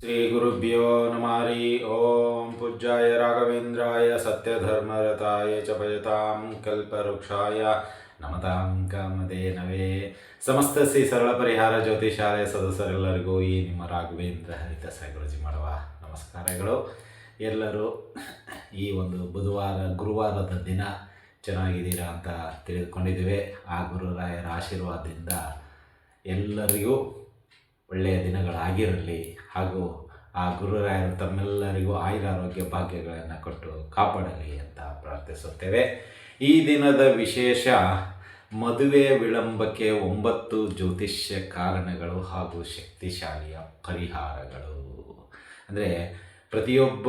श्रीगुरुभ्यो नमः हरि ॐ पूज्याय राघवेन्द्राय सत्यधर्मरताय च भजतां कल्पवृक्षाय ನಮತಾಂ ಕಾಮಧೇನವೇ ಸಮಸ್ತ ಶ್ರೀ ಸರಳ ಪರಿಹಾರ ಜ್ಯೋತಿಷಾಲಯ ಸದಸ್ಯರೆಲ್ಲರಿಗೂ ಈ ನಿಮ್ಮ ರಾಘವೇಂದ್ರ ಹರಿತ ಗುರುಜಿ ಮಾಡುವ ನಮಸ್ಕಾರಗಳು ಎಲ್ಲರೂ ಈ ಒಂದು ಬುಧವಾರ ಗುರುವಾರದ ದಿನ ಚೆನ್ನಾಗಿದ್ದೀರಾ ಅಂತ ತಿಳಿದುಕೊಂಡಿದ್ದೇವೆ ಆ ಗುರುರಾಯರ ಆಶೀರ್ವಾದದಿಂದ ಎಲ್ಲರಿಗೂ ಒಳ್ಳೆಯ ದಿನಗಳಾಗಿರಲಿ ಹಾಗೂ ಆ ಗುರುರಾಯರು ತಮ್ಮೆಲ್ಲರಿಗೂ ಆಯುರಾರೋಗ್ಯ ಭಾಗ್ಯಗಳನ್ನು ಕೊಟ್ಟು ಕಾಪಾಡಲಿ ಅಂತ ಪ್ರಾರ್ಥಿಸುತ್ತೇವೆ. ಈ ದಿನದ ವಿಶೇಷ ಮದುವೆ ವಿಳಂಬಕ್ಕೆ ಒಂಬತ್ತು ಜ್ಯೋತಿಷ್ಯ ಕಾರಣಗಳು ಹಾಗೂ ಶಕ್ತಿಶಾಲಿಯ ಪರಿಹಾರಗಳು. ಅಂದರೆ ಪ್ರತಿಯೊಬ್ಬ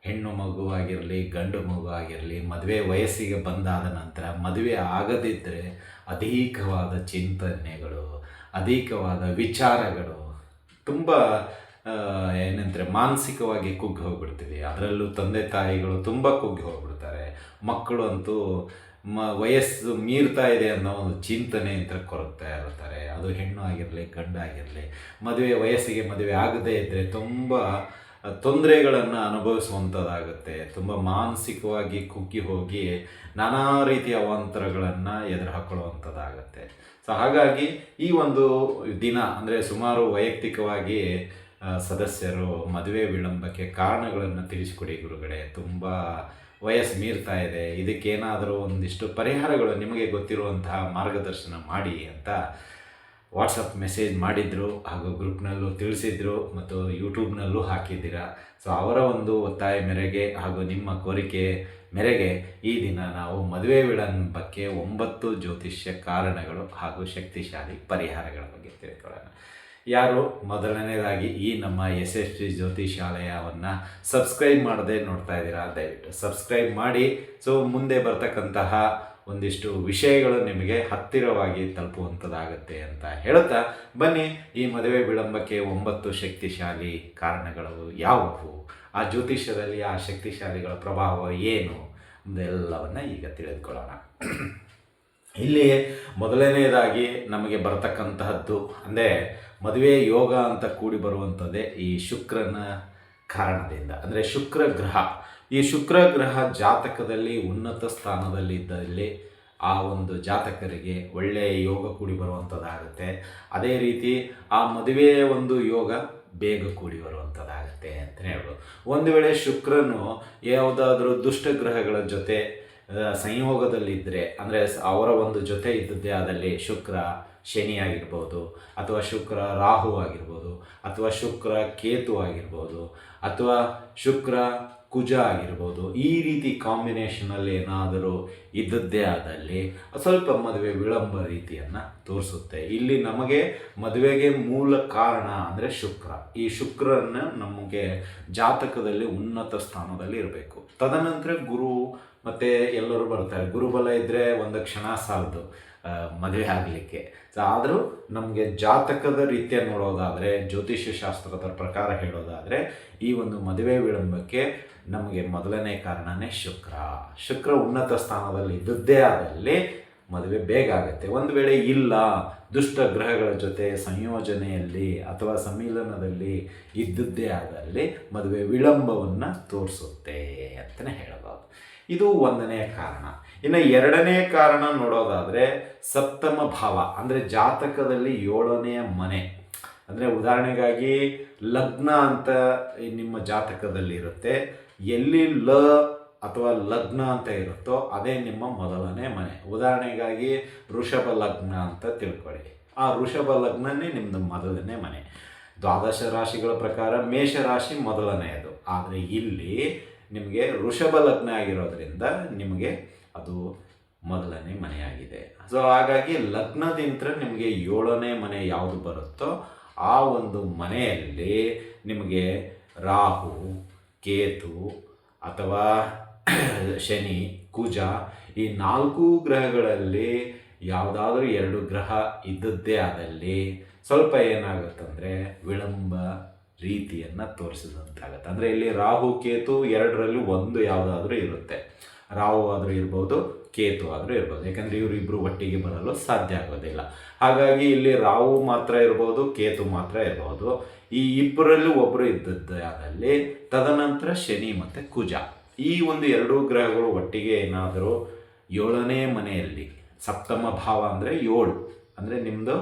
ಹೆಣ್ಣು ಮಗುವಾಗಿರಲಿ ಗಂಡು ಮಗು ಆಗಿರಲಿ, ಮದುವೆ ವಯಸ್ಸಿಗೆ ಬಂದಾದ ನಂತರ ಮದುವೆ ಆಗದಿದ್ದರೆ ಅಧಿಕವಾದ ಚಿಂತನೆಗಳು, ಅಧಿಕವಾದ ವಿಚಾರಗಳು ತುಂಬ ಏನಂತಾರೆ, ಮಾನಸಿಕವಾಗಿ ಕುಗ್ಗಿ ಹೋಗ್ಬಿಡ್ತೀವಿ. ಅದರಲ್ಲೂ ತಂದೆ ತಾಯಿಗಳು ತುಂಬ ಕುಗ್ಗಿ ಹೋಗ್ಬಿಡ್ತಾರೆ. ಮಕ್ಕಳು ಅಂತೂ ಮ, ವಯಸ್ಸು ಮೀರ್ತಾ ಇದೆ ಅನ್ನೋ ಒಂದು ಚಿಂತನೆ ಅಂತ ಕೊರಗ್ತಾ ಇರ್ತಾರೆ. ಅದು ಹೆಣ್ಣು ಆಗಿರಲಿ, ಗಂಡ ಆಗಿರಲಿ, ಮದುವೆ, ವಯಸ್ಸಿಗೆ ಮದುವೆ ಆಗದೇ ಇದ್ದರೆ ತುಂಬ ತೊಂದರೆಗಳನ್ನು ಅನುಭವಿಸುವಂಥದ್ದಾಗುತ್ತೆ. ತುಂಬ ಮಾನಸಿಕವಾಗಿ ಕುಗ್ಗಿ ಹೋಗಿ ನಾನಾ ರೀತಿಯ ಅವಾಂತರಗಳನ್ನು ಎದುರು ಹಾಕೊಳ್ಳುವಂಥದ್ದಾಗುತ್ತೆ ಸೊ ಹಾಗಾಗಿ ಈ ಒಂದು ದಿನ, ಅಂದರೆ ಸುಮಾರು ವೈಯಕ್ತಿಕವಾಗಿ ಸದಸ್ಯರು ಮದುವೆ ವಿಳಂಬಕ್ಕೆ ಕಾರಣಗಳನ್ನು ತಿಳಿಸಿಕೊಡಿ ಗುರುಗಳೇ. ತುಂಬ ವಯಸ್ಸು ಮೀರ್ತಾ ಇದೆ. ಇದಕ್ಕೇನಾದರೂ ಒಂದಿಷ್ಟು ಪರಿಹಾರಗಳು ನಿಮಗೆ ಗೊತ್ತಿರುವಂತಹ ಮಾರ್ಗದರ್ಶನ ಮಾಡಿ ಅಂತ ವಾಟ್ಸಪ್ ಮೆಸೇಜ್ ಮಾಡಿದರು, ಹಾಗೂ ಗ್ರೂಪ್ನಲ್ಲೂ ತಿಳಿಸಿದ್ರು, ಮತ್ತು ಯೂಟ್ಯೂಬ್ನಲ್ಲೂ ಹಾಕಿದ್ದೀರಾ. ಸೊ ಅವರ ಒಂದು ಒತ್ತಾಯ ಮೇರೆಗೆ ಹಾಗೂ ನಿಮ್ಮ ಕೋರಿಕೆ ಮೇರೆಗೆ ಈ ದಿನ ನಾವು ಮದುವೆ ವಿಳಂಬಕ್ಕೆ ಒಂಬತ್ತು ಜ್ಯೋತಿಷ್ಯ ಕಾರಣಗಳು ಹಾಗೂ ಶಕ್ತಿಶಾಲಿ ಪರಿಹಾರಗಳ ಬಗ್ಗೆ ತಿಳ್ಕೊಳ್ಳೋಣ. ಯಾರು? ಮೊದಲನೇದಾಗಿ ಈ ನಮ್ಮ ಎಸ್ ಎಸ್ ಟಿ ಜ್ಯೋತಿಷಾಲಯವನ್ನು ಸಬ್ಸ್ಕ್ರೈಬ್ ಮಾಡದೆ ನೋಡ್ತಾ ಇದ್ದೀರಾ? ದಯವಿಟ್ಟು ಸಬ್ಸ್ಕ್ರೈಬ್ ಮಾಡಿ. ಸೊ ಮುಂದೆ ಬರ್ತಕ್ಕಂತಹ ಒಂದಿಷ್ಟು ವಿಷಯಗಳು ನಿಮಗೆ ಹತ್ತಿರವಾಗಿ ತಲುಪುವಂಥದ್ದಾಗುತ್ತೆ ಅಂತ ಹೇಳುತ್ತಾ ಬನ್ನಿ. ಈ ಮದುವೆ ವಿಳಂಬಕ್ಕೆ ಒಂಬತ್ತು ಶಕ್ತಿಶಾಲಿ ಕಾರಣಗಳು ಯಾವುವು? ಆ ಜ್ಯೋತಿಷ್ಯದಲ್ಲಿ ಆ ಶಕ್ತಿಶಾಲಿಗಳ ಪ್ರಭಾವ ಏನು? ಅದೆಲ್ಲವನ್ನು ಈಗ ತಿಳಿದುಕೊಳ್ಳೋಣ. ಇಲ್ಲಿ ಮೊದಲನೆಯದಾಗಿ ನಮಗೆ ಬರತಕ್ಕಂತಹದ್ದು ಅಂದರೆ ಮದುವೆ ಯೋಗ ಅಂತ ಕೂಡಿ ಬರುವಂಥದ್ದೇ ಈ ಶುಕ್ರನ ಕಾರಣದಿಂದ. ಅಂದರೆ ಶುಕ್ರ ಗ್ರಹ. ಈ ಶುಕ್ರ ಗ್ರಹ ಜಾತಕದಲ್ಲಿ ಉನ್ನತ ಸ್ಥಾನದಲ್ಲಿದ್ದಲ್ಲಿ ಆ ಒಂದು ಜಾತಕರಿಗೆ ಒಳ್ಳೆಯ ಯೋಗ ಕೂಡಿ ಬರುವಂಥದ್ದಾಗುತ್ತೆ ಅದೇ ರೀತಿ ಆ ಮದುವೆಯ ಒಂದು ಯೋಗ ಬೇಗ ಕೂಡಿ ಬರುವಂಥದ್ದಾಗುತ್ತೆ ಅಂತಲೇ ಹೇಳ್ಬೋದು. ಒಂದು ವೇಳೆ ಶುಕ್ರನು ಯಾವುದಾದ್ರೂ ದುಷ್ಟಗ್ರಹಗಳ ಜೊತೆ ಸಂಯೋಗದಲ್ಲಿದ್ದರೆ ಅಂದರೆ ಅವರ ಒಂದು ಜೊತೆ ಇದ್ದದ್ದೇ ಆದಲ್ಲಿ ಶುಕ್ರ ಶನಿ ಆಗಿರ್ಬೋದು ಅಥವಾ ಶುಕ್ರ ರಾಹು ಆಗಿರ್ಬೋದು, ಅಥವಾ ಶುಕ್ರ ಕೇತು ಆಗಿರ್ಬೋದು, ಅಥವಾ ಶುಕ್ರ ಕುಜ ಆಗಿರ್ಬೋದು, ಈ ರೀತಿ ಕಾಂಬಿನೇಷನಲ್ಲಿ ಏನಾದರೂ ಇದ್ದದ್ದೇ ಆದಲ್ಲಿ ಸ್ವಲ್ಪ ಮದುವೆ ವಿಳಂಬ ರೀತಿಯನ್ನು ತೋರಿಸುತ್ತೆ. ಇಲ್ಲಿ ನಮಗೆ ಮದುವೆಗೆ ಮೂಲ ಕಾರಣ ಅಂದರೆ ಶುಕ್ರ. ಈ ಶುಕ್ರನ್ನು ನಮಗೆ ಜಾತಕದಲ್ಲಿ ಉನ್ನತ ಸ್ಥಾನದಲ್ಲಿ ಇರಬೇಕು. ತದನಂತರ ಗುರು ಮತ್ತು ಎಲ್ಲರೂ ಬರ್ತಾರೆ. ಗುರುಬಲ ಇದ್ದರೆ ಒಂದು ಕ್ಷಣ ಸಾಲದು ಮದುವೆ ಆಗಲಿಕ್ಕೆ. ಆದರೂ ನಮಗೆ ಜಾತಕದ ರೀತಿಯ ನೋಡೋದಾದರೆ ಜ್ಯೋತಿಷ್ಯ ಶಾಸ್ತ್ರದ ಪ್ರಕಾರ ಹೇಳೋದಾದರೆ, ಈ ಒಂದು ಮದುವೆ ವಿಳಂಬಕ್ಕೆ ನಮಗೆ ಮೊದಲನೇ ಕಾರಣನೇ ಶುಕ್ರ. ಶುಕ್ರ ಉನ್ನತ ಸ್ಥಾನದಲ್ಲಿ ಇದ್ದದ್ದೇ ಆದಲ್ಲಿ ಮದುವೆ ಬೇಗ ಆಗುತ್ತೆ. ಒಂದು ವೇಳೆ ಇಲ್ಲ, ದುಷ್ಟ ಗ್ರಹಗಳ ಜೊತೆ ಸಂಯೋಜನೆಯಲ್ಲಿ ಅಥವಾ ಸಮ್ಮಿಲನದಲ್ಲಿ ಇದ್ದದ್ದೇ ಆದಲ್ಲಿ ಮದುವೆ ವಿಳಂಬವನ್ನು ತೋರಿಸುತ್ತೆ ಅಂತಲೇ ಹೇಳಬಹುದು ಇದು ಒಂದನೇ ಕಾರಣ. ಇನ್ನು ಎರಡನೇ ಕಾರಣ ನೋಡೋದಾದರೆ ಸಪ್ತಮ ಭಾವ, ಅಂದರೆ ಜಾತಕದಲ್ಲಿ ಏಳನೆಯ ಮನೆ. ಅಂದರೆ ಉದಾಹರಣೆಗಾಗಿ ಲಗ್ನ ಅಂತ ನಿಮ್ಮ ಜಾತಕದಲ್ಲಿ ಇರುತ್ತೆ. ಎಲ್ಲಿ ಲ ಅಥವಾ ಲಗ್ನ ಅಂತ ಇರುತ್ತೋ ಅದೇ ನಿಮ್ಮ ಮೊದಲನೇ ಮನೆ. ಉದಾಹರಣೆಗಾಗಿ ಋಷಭ ಲಗ್ನ ಅಂತ ತಿಳ್ಕೊಳ್ಳಿ. ಆ ಋಷಭ ಲಗ್ನನೇ ನಿಮ್ಮದು ಮೊದಲನೇ ಮನೆ. ದ್ವಾದಶ ರಾಶಿಗಳ ಪ್ರಕಾರ ಮೇಷರಾಶಿ ಮೊದಲನೆಯದು. ಆದರೆ ಇಲ್ಲಿ ನಿಮಗೆ ಋಷಭ ಲಗ್ನ ಆಗಿರೋದ್ರಿಂದ ನಿಮಗೆ ಅದು ಮೊದಲನೇ ಮನೆಯಾಗಿದೆ. ಸೊ ಹಾಗಾಗಿ ಲಗ್ನದಿಂದ ನಿಮಗೆ ಏಳನೇ ಮನೆ ಯಾವುದು ಬರುತ್ತೋ ಆ ಒಂದು ಮನೆಯಲ್ಲಿ ನಿಮಗೆ ರಾಹು ಕೇತು ಅಥವಾ ಶನಿ, ಕುಜ ಈ ನಾಲ್ಕು ಗ್ರಹಗಳಲ್ಲಿ ಯಾವುದಾದ್ರೂ ಎರಡು ಗ್ರಹ ಇದ್ದದ್ದೇ ಆದಲ್ಲಿ ಸ್ವಲ್ಪ ಏನಾಗುತ್ತಂದರೆ ವಿಳಂಬ ರೀತಿಯನ್ನು ತೋರಿಸಿದಂತಾಗುತ್ತೆ. ಅಂದರೆ ಇಲ್ಲಿ ರಾಹು, ಕೇತು ಎರಡರಲ್ಲಿ ಒಂದು ಯಾವುದಾದ್ರೂ ಇರುತ್ತೆ. ರಾಹು ಆದರೂ ಇರ್ಬೋದು ಕೇತು ಆದರೂ ಇರ್ಬೋದು. ಯಾಕಂದರೆ ಇವರಿಬ್ಬರು ಒಟ್ಟಿಗೆ ಬರಲು ಸಾಧ್ಯ ಆಗೋದಿಲ್ಲ. ಹಾಗಾಗಿ ಇಲ್ಲಿ ರಾಹು ಮಾತ್ರ ಇರ್ಬೋದು, ಕೇತು ಮಾತ್ರ ಇರ್ಬೋದು. ಈ ಇಬ್ಬರಲ್ಲಿ ಒಬ್ಬರು ಇದ್ದದ್ದಾದಲ್ಲಿ ತದನಂತರ ಶನಿ ಮತ್ತು ಕುಜ. ಈ ಒಂದು ಎರಡೂ ಗ್ರಹಗಳು ಒಟ್ಟಿಗೆ ಏನಾದರೂ ಏಳನೇ ಮನೆಯಲ್ಲಿ, ಸಪ್ತಮ ಭಾವ ಅಂದರೆ ಏಳು ಅಂದರೆ ನಿಮ್ಮದು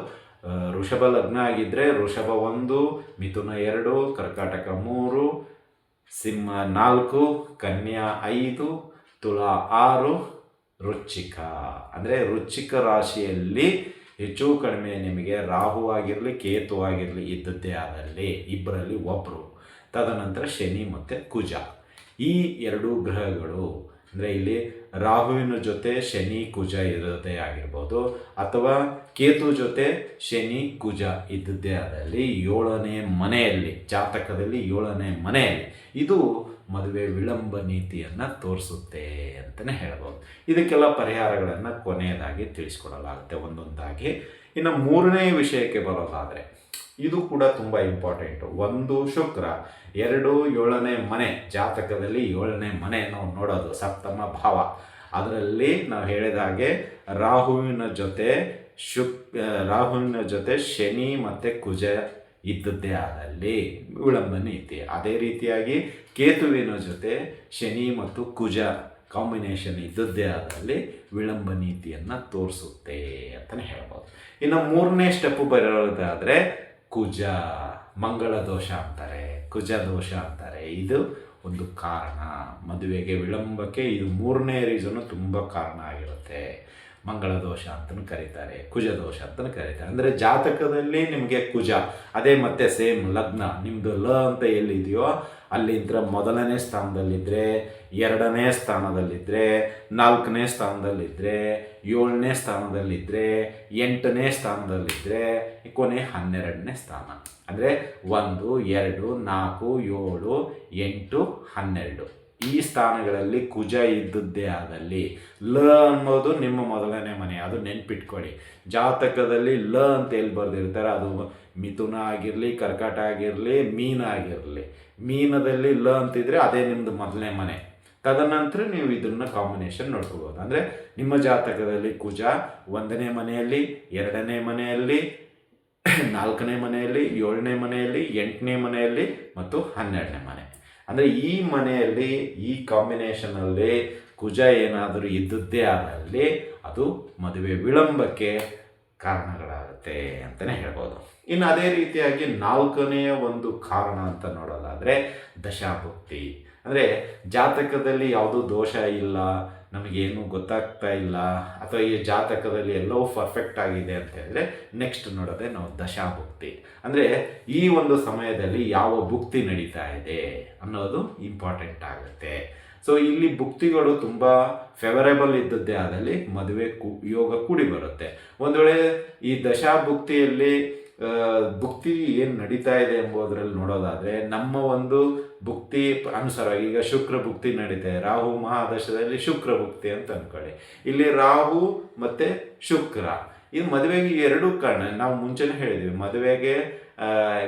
ಋಷಭ ಲಗ್ನ ಆಗಿದ್ದರೆ ಋಷಭ ಒಂದು, ಮಿಥುನ ಎರಡು, ಕರ್ಕಾಟಕ ಮೂರು, ಸಿಂಹ ನಾಲ್ಕು, ಕನ್ಯಾ ಐದು, ತುಲಾ ಆರು ವೃಶ್ಚಿಕ ಅಂದರೆ ರುಚಿಕ ರಾಶಿಯಲ್ಲಿ ಹೆಚ್ಚು ಕಡಿಮೆ ನಿಮಗೆ ರಾಹು ಆಗಿರಲಿ, ಕೇತು ಆಗಿರಲಿ ಇದ್ದದ್ದೇ ಆದಲ್ಲಿ ಇಬ್ಬರಲ್ಲಿ ಒಬ್ಬರು ತದನಂತರ ಶನಿ ಮತ್ತು ಕುಜ. ಈ ಎರಡೂ ಗ್ರಹಗಳು, ಅಂದರೆ ಇಲ್ಲಿ ರಾಹುವಿನ ಜೊತೆ ಶನಿ, ಕುಜ ಇರೋದೇ ಆಗಿರ್ಬೋದು, ಅಥವಾ ಕೇತು ಜೊತೆ ಶನಿ, ಕುಜ ಇದ್ದದ್ದೇ ಆದಲ್ಲಿ ಏಳನೇ ಮನೆಯಲ್ಲಿ, ಜಾತಕದಲ್ಲಿ ಏಳನೇ ಮನೆಯಲ್ಲಿ. ಇದು ಮದುವೆ ವಿಳಂಬ ನೀತಿಯನ್ನು ತೋರಿಸುತ್ತೆ ಅಂತಲೇ ಹೇಳ್ಬೋದು. ಇದಕ್ಕೆಲ್ಲ ಪರಿಹಾರಗಳನ್ನು ಕೊನೆಯದಾಗಿ ತಿಳಿಸ್ಕೊಡಲಾಗುತ್ತೆ ಒಂದೊಂದಾಗಿ. ಇನ್ನು ಮೂರನೇ ವಿಷಯಕ್ಕೆ ಬರೋದಾದರೆ, ಇದು ಕೂಡ ತುಂಬ ಇಂಪಾರ್ಟೆಂಟು ಒಂದು ಶುಕ್ರ, ಎರಡು ಏಳನೇ ಮನೆ, ಜಾತಕದಲ್ಲಿ ಏಳನೇ ಮನೆ ನಾವು ನೋಡೋದು, ಸಪ್ತಮ ಭಾವ. ಅದರಲ್ಲಿ ನಾವು ಹೇಳಿದ ಹಾಗೆ ರಾಹುವಿನ ಜೊತೆ ಶುಕ್ ರಾಹುವಿನ ಜೊತೆ ಶನಿ ಮತ್ತು ಕುಜ ಇದ್ದದ್ದೇ ಆದಲ್ಲಿ ವಿಳಂಬನೆ ಇದೆ. ಅದೇ ರೀತಿಯಾಗಿ ಕೇತುವಿನ ಜೊತೆ ಶನಿ ಮತ್ತು ಕುಜ ಕಾಂಬಿನೇಷನ್ ಇದ್ದದ್ದೇ ಆದಲ್ಲಿ ವಿಳಂಬ ನೀತಿಯನ್ನು ತೋರಿಸುತ್ತೆ ಅಂತಲೇ ಹೇಳ್ಬೋದು. ಇನ್ನು ಮೂರನೇ ಸ್ಟೆಪ್ ಬರೋದಾದರೆ ಕುಜ, ಮಂಗಳ ದೋಷ ಅಂತಾರೆ. ಕುಜ ದೋಷ ಅಂತಾರೆ. ಇದು ಒಂದು ಕಾರಣ. ಮದುವೆಗೆ ವಿಳಂಬಕ್ಕೆ ಇದು ಮೂರನೇ ರೀಸನ್ನು ತುಂಬ ಕಾರಣ ಆಗಿರುತ್ತೆ. ಮಂಗಳ ದೋಷ ಅಂತಲೂ ಕರೀತಾರೆ ಕುಜ ದೋಷ ಅಂತಲೂ ಕರೀತಾರೆ. ಅಂದರೆ ಜಾತಕದಲ್ಲಿ ನಿಮಗೆ ಕುಜ, ಅದೇ ಮತ್ತೆ ಸೇಮ್ ಲಗ್ನ. ನಿಮ್ಮದು ಲ ಅಂತ ಎಲ್ಲಿದೆಯೋ ಅಲ್ಲಿಂದ ಮೊದಲನೇ ಸ್ಥಾನದಲ್ಲಿದ್ದರೆ ಎರಡನೇ ಸ್ಥಾನದಲ್ಲಿದ್ದರೆ ನಾಲ್ಕನೇ ಸ್ಥಾನದಲ್ಲಿದ್ದರೆ ಏಳನೇ ಸ್ಥಾನದಲ್ಲಿದ್ದರೆ ಎಂಟನೇ ಸ್ಥಾನದಲ್ಲಿದ್ದರೆ ಕೊನೆ ಹನ್ನೆರಡನೇ ಸ್ಥಾನ. ಅಂದರೆ ಒಂದು, ಎರಡು, ನಾಲ್ಕು, ಏಳು, ಎಂಟು, ಹನ್ನೆರಡು. ಈ ಸ್ಥಾನಗಳಲ್ಲಿ ಕುಜ ಇದ್ದದ್ದೇ ಆದಲ್ಲಿ ಲ ಅನ್ನೋದು ನಿಮ್ಮ ಮೊದಲನೇ ಮನೆ, ಅದು ನೆನ್ಪಿಟ್ಕೊಳ್ಳಿ ಜಾತಕದಲ್ಲಿ ಲ ಅಂತ ಎಲ್ಲಿ ಬರೆದಿರ್ತಾರೆ, ಅದು ಮಿಥುನ ಆಗಿರಲಿ, ಕರ್ಕಾಟ ಆಗಿರಲಿ, ಮೀನ ಆಗಿರಲಿ. ಮೀನದಲ್ಲಿ ಲ ಅಂತಿದ್ರೆ ಅದೇ ನಿಮ್ಮದು ಮೊದಲನೇ ಮನೆ. ತದನಂತರ ನೀವು ಇದನ್ನ ಕಾಂಬಿನೇಷನ್ ನೋಡ್ಕೋಬೋದು. ಅಂದರೆ ನಿಮ್ಮ ಜಾತಕದಲ್ಲಿ ಕುಜ ಒಂದನೇ ಮನೆಯಲ್ಲಿ, ಎರಡನೇ ಮನೆಯಲ್ಲಿ, ನಾಲ್ಕನೇ ಮನೆಯಲ್ಲಿ, ಏಳನೇ ಮನೆಯಲ್ಲಿ, ಎಂಟನೇ ಮನೆಯಲ್ಲಿ ಮತ್ತು ಹನ್ನೆರಡನೇ ಮನೆ. ಅಂದರೆ ಈ ಮನೆಯಲ್ಲಿ, ಈ ಕಾಂಬಿನೇಷನಲ್ಲಿ ಕುಜ ಏನಾದರೂ ಇದ್ದದ್ದೇ ಆದಲ್ಲಿ ಅದು ಮದುವೆ ವಿಳಂಬಕ್ಕೆ ಕಾರಣಗಳಾಗುತ್ತೆ ಅಂತಲೇ ಹೇಳ್ಬೋದು. ಇನ್ನು ಅದೇ ರೀತಿಯಾಗಿ ನಾಲ್ಕನೆಯ ಒಂದು ಕಾರಣ ಅಂತ ನೋಡೋದಾದರೆ ದಶಾಭಕ್ತಿ. ಅಂದರೆ ಜಾತಕದಲ್ಲಿ ಯಾವುದೂ ದೋಷ ಇಲ್ಲ ನಮಗೇನು ಗೊತ್ತಾಗ್ತಾ ಇಲ್ಲ, ಅಥವಾ ಈ ಜಾತಕದಲ್ಲಿ ಎಲ್ಲೋ ಪರ್ಫೆಕ್ಟ್ ಆಗಿದೆ ಅಂತ ಹೇಳಿದ್ರೆ ನೆಕ್ಸ್ಟ್ ನೋಡೋದೇ ನಾವು ದಶಾಭುಕ್ತಿ. ಅಂದರೆ ಈ ಒಂದು ಸಮಯದಲ್ಲಿ ಯಾವ ಭುಕ್ತಿ ನಡೀತಾ ಇದೆ ಅನ್ನೋದು ಇಂಪಾರ್ಟೆಂಟ್ ಆಗುತ್ತೆ. ಸೊ ಇಲ್ಲಿ ಭುಕ್ತಿಗಳು ತುಂಬ ಫೇವರೇಬಲ್ ಇದ್ದದ್ದೇ ಆದಲ್ಲಿ ಮದುವೆ ಕು, ಯೋಗ ಕೂಡಿ ಬರುತ್ತೆ. ಒಂದು ವೇಳೆ ಈ ದಶಾಭುಕ್ತಿಯಲ್ಲಿ ಭುಕ್ತಿ ಏನು ನಡೀತಾ ಇದೆ ಎಂಬುದರಲ್ಲಿ ನೋಡೋದಾದರೆ ನಮ್ಮ ಒಂದು ಭುಕ್ತಿ ಅನುಸಾರ ಈಗ ಶುಕ್ರ ಭುಕ್ತಿ ನಡೀತಾ. ರಾಹು ಮಹಾದಶದಲ್ಲಿ ಶುಕ್ರ ಭುಕ್ತಿ ಅಂತ ಅನ್ಕೊಳ್ಳಿ. ಇಲ್ಲಿ ರಾಹು ಮತ್ತೆ ಶುಕ್ರ. ಇದು ಮದುವೆಗೆ ಎರಡು ಕಾರಣ. ನಾವು ಮುಂಚೆನೇ ಹೇಳಿದ್ವಿ. ಮದುವೆಗೆ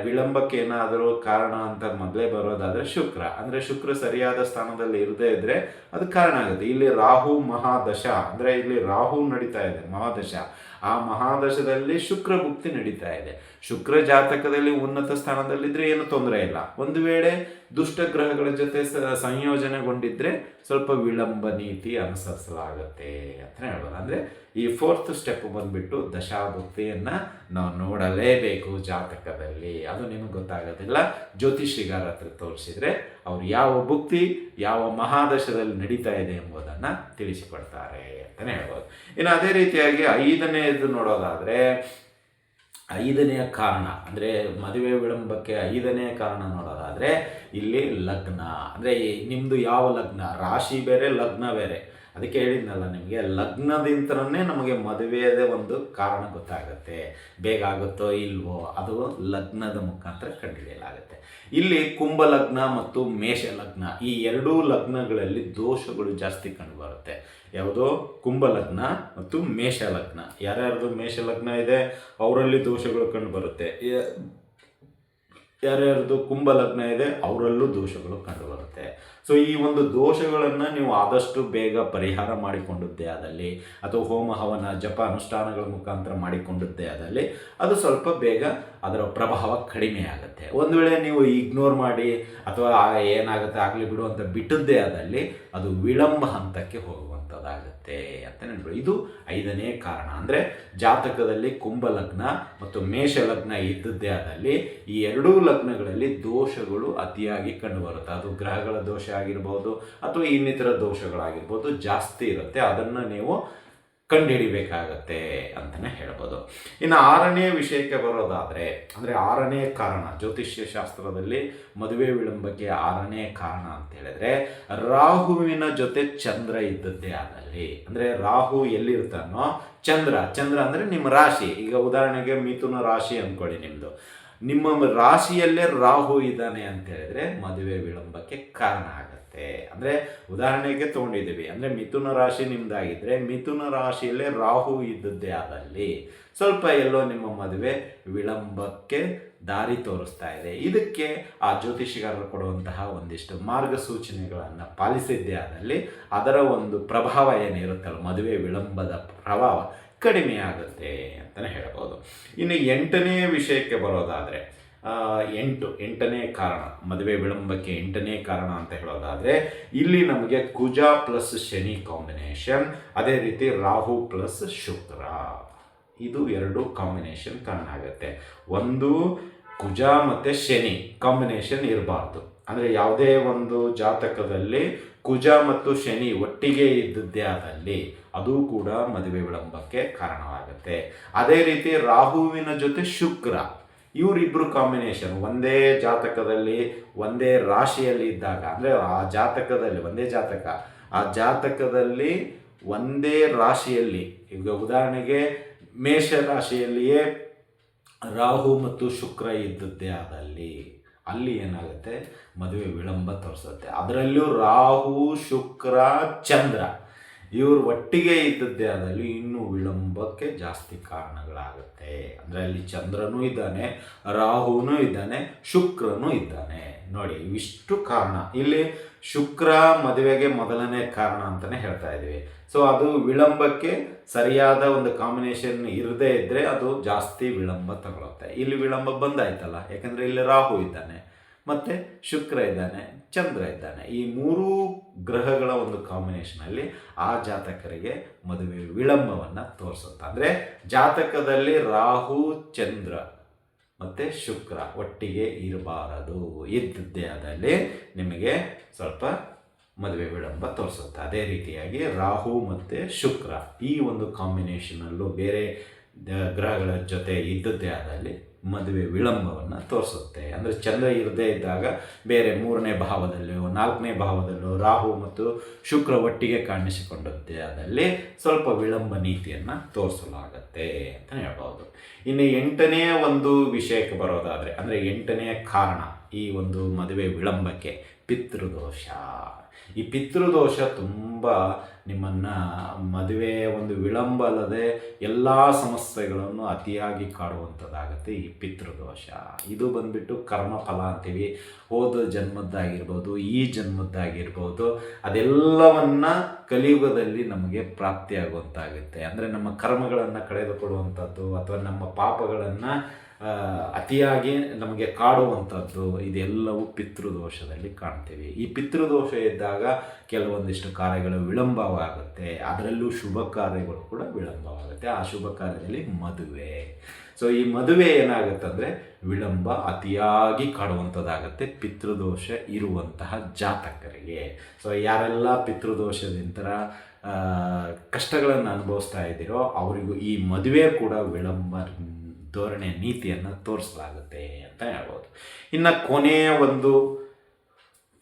ವಿಳಂಬಕ್ಕೆ ಏನಾದರೂ ಕಾರಣ ಅಂತ ಮೊದಲೇ ಬರೋದಾದರೆ ಶುಕ್ರ. ಅಂದರೆ ಶುಕ್ರ ಸರಿಯಾದ ಸ್ಥಾನದಲ್ಲಿ ಇರದೇ ಇದ್ದರೆ ಅದು ಕಾರಣ ಆಗುತ್ತೆ. ಇಲ್ಲಿ ರಾಹು ಮಹಾದಶ, ಅಂದರೆ ಇಲ್ಲಿ ರಾಹು ನಡೀತಾ ಇದೆ, ಮಹಾದಶ. ಆ ಮಹಾದಶದಲ್ಲಿ ಶುಕ್ರ ಭುಕ್ತಿ ನಡೀತಾ ಇದೆ. ಶುಕ್ರ ಜಾತಕದಲ್ಲಿ ಉನ್ನತ ಸ್ಥಾನದಲ್ಲಿದ್ದರೆ ಏನು ತೊಂದರೆ ಇಲ್ಲ. ಒಂದು ವೇಳೆ ದುಷ್ಟ ಗ್ರಹಗಳ ಜೊತೆ ಸ- ಸಂಯೋಜನೆಗೊಂಡಿದ್ರೆ ಸ್ವಲ್ಪ ವಿಳಂಬ ನೀತಿ ಅನುಸರಿಸಲಾಗುತ್ತೆ ಅಂತ ಹೇಳ್ಬೋದು. ಅಂದರೆ ಈ ಫೋರ್ತ್ ಸ್ಟೆಪ್ ಬಂದ್ಬಿಟ್ಟು ದಶಾಭುಕ್ತಿಯನ್ನು ನಾವು ನೋಡಲೇಬೇಕು ಜಾತಕದಲ್ಲಿ ಅದು ನಿಮಗೆ ಗೊತ್ತಾಗೋದಿಲ್ಲ ಜ್ಯೋತಿಷಿಗಾರ ಹತ್ರ ತೋರಿಸಿದ್ರೆ ಅವ್ರು ಯಾವ ಭುಕ್ತಿ, ಯಾವ ಮಹಾದಶದಲ್ಲಿ ನಡೀತಾ ಇದೆ ಎಂಬುದನ್ನು ತಿಳಿಸಿಕೊಡ್ತಾರೆ ಅಂತಲೇ ಹೇಳ್ಬೋದು. ಇನ್ನು ಅದೇ ರೀತಿಯಾಗಿ ಐದನೇದು ನೋಡೋದಾದರೆ, ಐದನೆಯ ಕಾರಣ, ಅಂದರೆ ಮದುವೆ ವಿಳಂಬಕ್ಕೆ ಐದನೆಯ ಕಾರಣ ನೋಡೋದಾದರೆ, ಇಲ್ಲಿ ಲಗ್ನ. ಅಂದರೆ ನಿಮ್ಮದು ಯಾವ ಲಗ್ನ? ರಾಶಿ ಬೇರೆ, ಲಗ್ನ ಬೇರೆ. ಅದಕ್ಕೆ ಹೇಳಿದ್ನಲ್ಲ ನಿಮಗೆ ಲಗ್ನದಿಂದನೇ ನಮಗೆ ಮದುವೆಯದೇ ಒಂದು ಕಾರಣ ಗೊತ್ತಾಗುತ್ತೆ. ಬೇಗ ಆಗುತ್ತೋ ಇಲ್ವೋ ಅದು ಲಗ್ನದ ಮುಖಾಂತರ ಕಂಡುಹಿಡಿಯಲಾಗುತ್ತೆ. ಇಲ್ಲಿ ಕುಂಭ ಲಗ್ನ ಮತ್ತು ಮೇಷ ಲಗ್ನ, ಈ ಎರಡೂ ಲಗ್ನಗಳಲ್ಲಿ ದೋಷಗಳು ಜಾಸ್ತಿ ಕಂಡುಬರುತ್ತೆ. ಯಾವುದೋ? ಕುಂಭ ಲಗ್ನ ಮತ್ತು ಮೇಷ ಲಗ್ನ. ಯಾರ್ಯಾರ್ದು ಮೇಷ ಲಗ್ನ ಇದೆ, ಅವರಲ್ಲಿ ದೋಷಗಳು ಕಂಡುಬರುತ್ತೆ. ಯಾರ್ಯಾರ್ದು ಕುಂಭ ಲಗ್ನ ಇದೆ, ಅವರಲ್ಲೂ ದೋಷಗಳು ಕಂಡುಬರುತ್ತೆ. ಸೊ ಈ ಒಂದು ದೋಷಗಳನ್ನು ನೀವು ಆದಷ್ಟು ಬೇಗ ಪರಿಹಾರ ಮಾಡಿಕೊಂಡದ್ದೇ ಆದಲ್ಲಿ, ಅಥವಾ ಹೋಮ, ಹವನ, ಜಪ, ಅನುಷ್ಠಾನಗಳ ಮುಖಾಂತರ ಮಾಡಿಕೊಂಡದ್ದೇ ಆದಲ್ಲಿ, ಅದು ಸ್ವಲ್ಪ ಬೇಗ ಅದರ ಪ್ರಭಾವ ಕಡಿಮೆ ಆಗುತ್ತೆ. ಒಂದು ವೇಳೆ ನೀವು ಇಗ್ನೋರ್ ಮಾಡಿ, ಅಥವಾ ಏನಾಗುತ್ತೆ ಆಗಲಿ ಬಿಡು ಅಂತ ಬಿಟ್ಟದ್ದೇ ಆದಲ್ಲಿ, ಅದು ವಿಳಂಬ ಹಂತಕ್ಕೆ ಹೋಗುವಂಥದ್ದಾಗುತ್ತೆ ಅಂತ ನೆನಪು ಇದು ಐದನೇ ಕಾರಣ. ಅಂದರೆ ಜಾತಕದಲ್ಲಿ ಕುಂಭ ಲಗ್ನ ಮತ್ತು ಮೇಷ ಲಗ್ನ ಇದ್ದದ್ದೇ ಆದಲ್ಲಿ, ಈ ಎರಡೂ ಲಗ್ನಗಳಲ್ಲಿ ದೋಷಗಳು ಅತಿಯಾಗಿ ಕಂಡುಬರುತ್ತೆ ಅದು ಗ್ರಹಗಳ ದೋಷ ಆಗಿರ್ಬೋದು ಅಥವಾ ಇನ್ನಿತರ ದೋಷಗಳಾಗಿರ್ಬೋದು ಜಾಸ್ತಿ ಇರುತ್ತೆ. ಅದನ್ನು ನೀವು ಕಂಡುಹಿಡಿಬೇಕಾಗತ್ತೆ ಅಂತಲೇ ಹೇಳ್ಬೋದು. ಇನ್ನು ಆರನೇ ವಿಷಯಕ್ಕೆ ಬರೋದಾದರೆ, ಅಂದರೆ ಆರನೇ ಕಾರಣ, ಜ್ಯೋತಿಷ್ಯ ಶಾಸ್ತ್ರದಲ್ಲಿ ಮದುವೆ ವಿಳಂಬಕ್ಕೆ ಆರನೇ ಕಾರಣ ಅಂತ ಹೇಳಿದ್ರೆ, ರಾಹುವಿನ ಜೊತೆ ಚಂದ್ರ ಇದ್ದದ್ದೇ ಆದಲ್ಲಿ, ಅಂದರೆ ರಾಹು ಎಲ್ಲಿರ್ತಾನೋ ಚಂದ್ರ ಚಂದ್ರ ಅಂದರೆ ನಿಮ್ಮ ರಾಶಿ. ಈಗ ಉದಾಹರಣೆಗೆ ಮಿಥುನ ರಾಶಿ ಅಂದ್ಕೊಳ್ಳಿ ನಿಮ್ಮದು ನಿಮ್ಮ ರಾಶಿಯಲ್ಲೇ ರಾಹು ಇದ್ದಾನೆ ಅಂತ ಹೇಳಿದ್ರೆ ಮದುವೆ ವಿಳಂಬಕ್ಕೆ ಕಾರಣ ಆಗುತ್ತೆ. ಅಂದರೆ ಉದಾಹರಣೆಗೆ ತಗೊಂಡಿದ್ದೀವಿ. ಅಂದರೆ ಮಿಥುನ ರಾಶಿ ನಿಮ್ದಾಗಿದ್ರೆ ಮಿಥುನ ರಾಶಿಯಲ್ಲೇ ರಾಹು ಇದ್ದದ್ದೇ ಆದಲ್ಲಿ ಸ್ವಲ್ಪ ಎಲ್ಲೋ ನಿಮ್ಮ ಮದುವೆ ವಿಳಂಬಕ್ಕೆ ದಾರಿ ತೋರಿಸ್ತಾ ಇದೆ. ಇದಕ್ಕೆ ಆ ಜ್ಯೋತಿಷಿಗಾರರು ಕೊಡುವಂತಹ ಒಂದಿಷ್ಟು ಮಾರ್ಗಸೂಚನೆಗಳನ್ನು ಪಾಲಿಸಿದ್ದೇ ಆದಲ್ಲಿ ಅದರ ಒಂದು ಪ್ರಭಾವ ಏನಿರುತ್ತಲ್ಲ, ಮದುವೆ ವಿಳಂಬದ ಪ್ರಭಾವ. ಕಡಿಮೆ ಆಗುತ್ತೆ ಅಂತಲೇ ಹೇಳ್ಬೋದು. ಇನ್ನು ಎಂಟನೇ ವಿಷಯಕ್ಕೆ ಬರೋದಾದರೆ ಎಂಟು, ಎಂಟನೇ ಕಾರಣ, ಮದುವೆ ವಿಳಂಬಕ್ಕೆ ಎಂಟನೇ ಕಾರಣ ಅಂತ ಹೇಳೋದಾದರೆ, ಇಲ್ಲಿ ನಮಗೆ ಕುಜ ಪ್ಲಸ್ ಶನಿ ಕಾಂಬಿನೇಷನ್, ಅದೇ ರೀತಿ ರಾಹು ಪ್ಲಸ್ ಶುಕ್ರ. ಇದು ಎರಡು ಕಾಂಬಿನೇಷನ್ ಕಾರಣ ಆಗುತ್ತೆ ಒಂದು ಕುಜ ಮತ್ತು ಶನಿ ಕಾಂಬಿನೇಷನ್ ಇರಬಾರ್ದು. ಅಂದರೆ ಯಾವುದೇ ಒಂದು ಜಾತಕದಲ್ಲಿ ಕುಜ ಮತ್ತು ಶನಿ ಒಟ್ಟಿಗೆ ಇದ್ದದ್ದೇ ಆದಲ್ಲಿ ಅದು ಕೂಡ ಮದುವೆ ವಿಳಂಬಕ್ಕೆ ಕಾರಣವಾಗುತ್ತೆ. ಅದೇ ರೀತಿ ರಾಹುವಿನ ಜೊತೆ ಶುಕ್ರ ಇವರಿಬ್ಬರು ಕಾಂಬಿನೇಷನ್ ಒಂದೇ ಜಾತಕದಲ್ಲಿ ಒಂದೇ ರಾಶಿಯಲ್ಲಿ ಇದ್ದಾಗ, ಅಂದರೆ ಆ ಜಾತಕದಲ್ಲಿ ಒಂದೇ ಜಾತಕ, ಆ ಜಾತಕದಲ್ಲಿ ಒಂದೇ ರಾಶಿಯಲ್ಲಿ, ಈಗ ಉದಾಹರಣೆಗೆ ಮೇಷ ರಾಶಿಯಲ್ಲಿಯೇ ರಾಹು ಮತ್ತು ಶುಕ್ರ ಇದ್ದದ್ದೇ ಆದಲ್ಲಿ ಅಲ್ಲಿ ಏನಾಗುತ್ತೆ? ಮದುವೆ ವಿಳಂಬ ತೋರಿಸುತ್ತೆ. ಅದರಲ್ಲೂ ರಾಹು ಶುಕ್ರ ಚಂದ್ರ. ಇವರು ಒಟ್ಟಿಗೆ ಇದ್ದದ್ದೇ ಆದಲ್ಲಿ ಇನ್ನೂ ವಿಳಂಬಕ್ಕೆ ಜಾಸ್ತಿ ಕಾರಣಗಳಾಗುತ್ತೆ. ಅಂದರೆ ಅಲ್ಲಿ ಚಂದ್ರನೂ ಇದ್ದಾನೆ, ರಾಹುನೂ ಇದ್ದಾನೆ, ಶುಕ್ರನೂ ಇದ್ದಾನೆ. ನೋಡಿ, ಇವಿಷ್ಟು ಕಾರಣ. ಇಲ್ಲಿ ಶುಕ್ರ ಮದುವೆಗೆ ಮೊದಲನೇ ಕಾರಣ ಅಂತಲೇ ಹೇಳ್ತಾ ಇದ್ದೀವಿ. ಸೊ ಅದು ವಿಳಂಬಕ್ಕೆ ಸರಿಯಾದ ಒಂದು ಕಾಂಬಿನೇಷನ್ ಇರದೇ ಇದ್ದರೆ ಅದು ಜಾಸ್ತಿ ವಿಳಂಬ ತಗೊಳುತ್ತೆ. ಇಲ್ಲಿ ವಿಳಂಬ ಬಂದಾಯ್ತಲ್ಲ, ಯಾಕಂದರೆ ಇಲ್ಲಿ ರಾಹು ಇದ್ದಾನೆ. ಮತ್ತು ಶುಕ್ರ ಇದ್ದಾನೆ, ಚಂದ್ರ ಇದ್ದಾನೆ. ಈ ಮೂರೂ ಗ್ರಹಗಳ ಒಂದು ಕಾಂಬಿನೇಷನಲ್ಲಿ ಆ ಜಾತಕರಿಗೆ ಮದುವೆ ವಿಳಂಬವನ್ನು ತೋರಿಸುತ್ತೆ. ಅಂದರೆ ಜಾತಕದಲ್ಲಿ ರಾಹು, ಚಂದ್ರ ಮತ್ತು ಶುಕ್ರ ಒಟ್ಟಿಗೆ ಇರಬಾರದು. ಇದ್ದದ್ದೇ ಆದಲ್ಲಿ ನಿಮಗೆ ಸ್ವಲ್ಪ ಮದುವೆ ವಿಳಂಬ ತೋರಿಸುತ್ತೆ. ಅದೇ ರೀತಿಯಾಗಿ ರಾಹು ಮತ್ತು ಶುಕ್ರ ಈ ಒಂದು ಕಾಂಬಿನೇಷನಲ್ಲೂ ಬೇರೆ ಗ್ರಹಗಳ ಜೊತೆ ಇದ್ದದ್ದೇ ಆದಲ್ಲಿ ಮದುವೆ ವಿಳಂಬವನ್ನು ತೋರಿಸುತ್ತೆ. ಅಂದರೆ ಚಂದ್ರ ಇರದೇ ಇದ್ದಾಗ ಬೇರೆ ಮೂರನೇ ಭಾವದಲ್ಲೋ, ನಾಲ್ಕನೇ ಭಾವದಲ್ಲೋ ರಾಹು ಮತ್ತು ಶುಕ್ರ ಒಟ್ಟಿಗೆ ಕಾಣಿಸಿಕೊಂಡಂತೆ ಆದಲ್ಲಿ ಸ್ವಲ್ಪ ವಿಳಂಬ ನೀತಿಯನ್ನು ತೋರಿಸಲಾಗತ್ತೆ ಅಂತ ಹೇಳ್ಬೋದು ಇನ್ನು ಎಂಟನೇ ಒಂದು ವಿಷಯಕ್ಕೆ ಬರೋದಾದರೆ, ಅಂದರೆ ಎಂಟನೇ ಕಾರಣ ಈ ಒಂದು ಮದುವೆ ವಿಳಂಬಕ್ಕೆ ಪಿತೃದೋಷ. ಈ ಪಿತೃದೋಷ ತುಂಬ ನಿಮ್ಮನ್ನು ಮದುವೆ ಒಂದು ವಿಳಂಬ ಅಲ್ಲದೆ ಎಲ್ಲ ಸಮಸ್ಯೆಗಳನ್ನು ಅತಿಯಾಗಿ ಕಾಡುವಂಥದ್ದಾಗುತ್ತೆ ಈ ಪಿತೃದೋಷ. ಇದು ಬಂದ್ಬಿಟ್ಟು ಕರ್ಮಫಲ ಅಂತೀವಿ ಹೋದ ಜನ್ಮದ್ದಾಗಿರ್ಬೋದು, ಈ ಜನ್ಮದ್ದಾಗಿರ್ಬೋದು, ಅದೆಲ್ಲವನ್ನ ಕಲಿಯುಗದಲ್ಲಿ ನಮಗೆ ಪ್ರಾಪ್ತಿಯಾಗುವಂತಾಗುತ್ತೆ. ಅಂದರೆ ನಮ್ಮ ಕರ್ಮಗಳನ್ನು ಕಳೆದುಕೊಡುವಂಥದ್ದು ಅಥವಾ ನಮ್ಮ ಪಾಪಗಳನ್ನು ಅತಿಯಾಗಿ ನಮಗೆ ಕಾಡುವಂಥದ್ದು, ಇದೆಲ್ಲವೂ ಪಿತೃದೋಷದಲ್ಲಿ ಕಾಣ್ತೀವಿ. ಈ ಪಿತೃದೋಷ ಇದ್ದಾಗ ಕೆಲವೊಂದಿಷ್ಟು ಕಾರ್ಯಗಳು ವಿಳಂಬವಾಗುತ್ತೆ. ಅದರಲ್ಲೂ ಶುಭ ಕಾರ್ಯಗಳು ಕೂಡ ವಿಳಂಬವಾಗುತ್ತೆ. ಆ ಶುಭ ಕಾರ್ಯದಲ್ಲಿ ಮದುವೆ. ಸೊ ಈ ಮದುವೆ ಏನಾಗುತ್ತೆ ಅಂದರೆ ವಿಳಂಬ ಅತಿಯಾಗಿ ಕಾಡುವಂಥದ್ದಾಗುತ್ತೆ ಪಿತೃದೋಷ ಇರುವಂತಹ ಜಾತಕರಿಗೆ. ಸೊ ಯಾರೆಲ್ಲ ಪಿತೃದೋಷದಿಂದ ಕಷ್ಟಗಳನ್ನು ಅನುಭವಿಸ್ತಾ ಇದ್ದೀರೋ ಅವರಿಗೂ ಈ ಮದುವೆ ಕೂಡ ವಿಳಂಬ ಧೋರಣೆ ನೀತಿಯನ್ನು ತೋರಿಸಲಾಗುತ್ತೆ ಅಂತ ಹೇಳ್ಬೋದು. ಇನ್ನು ಕೊನೆಯ ಒಂದು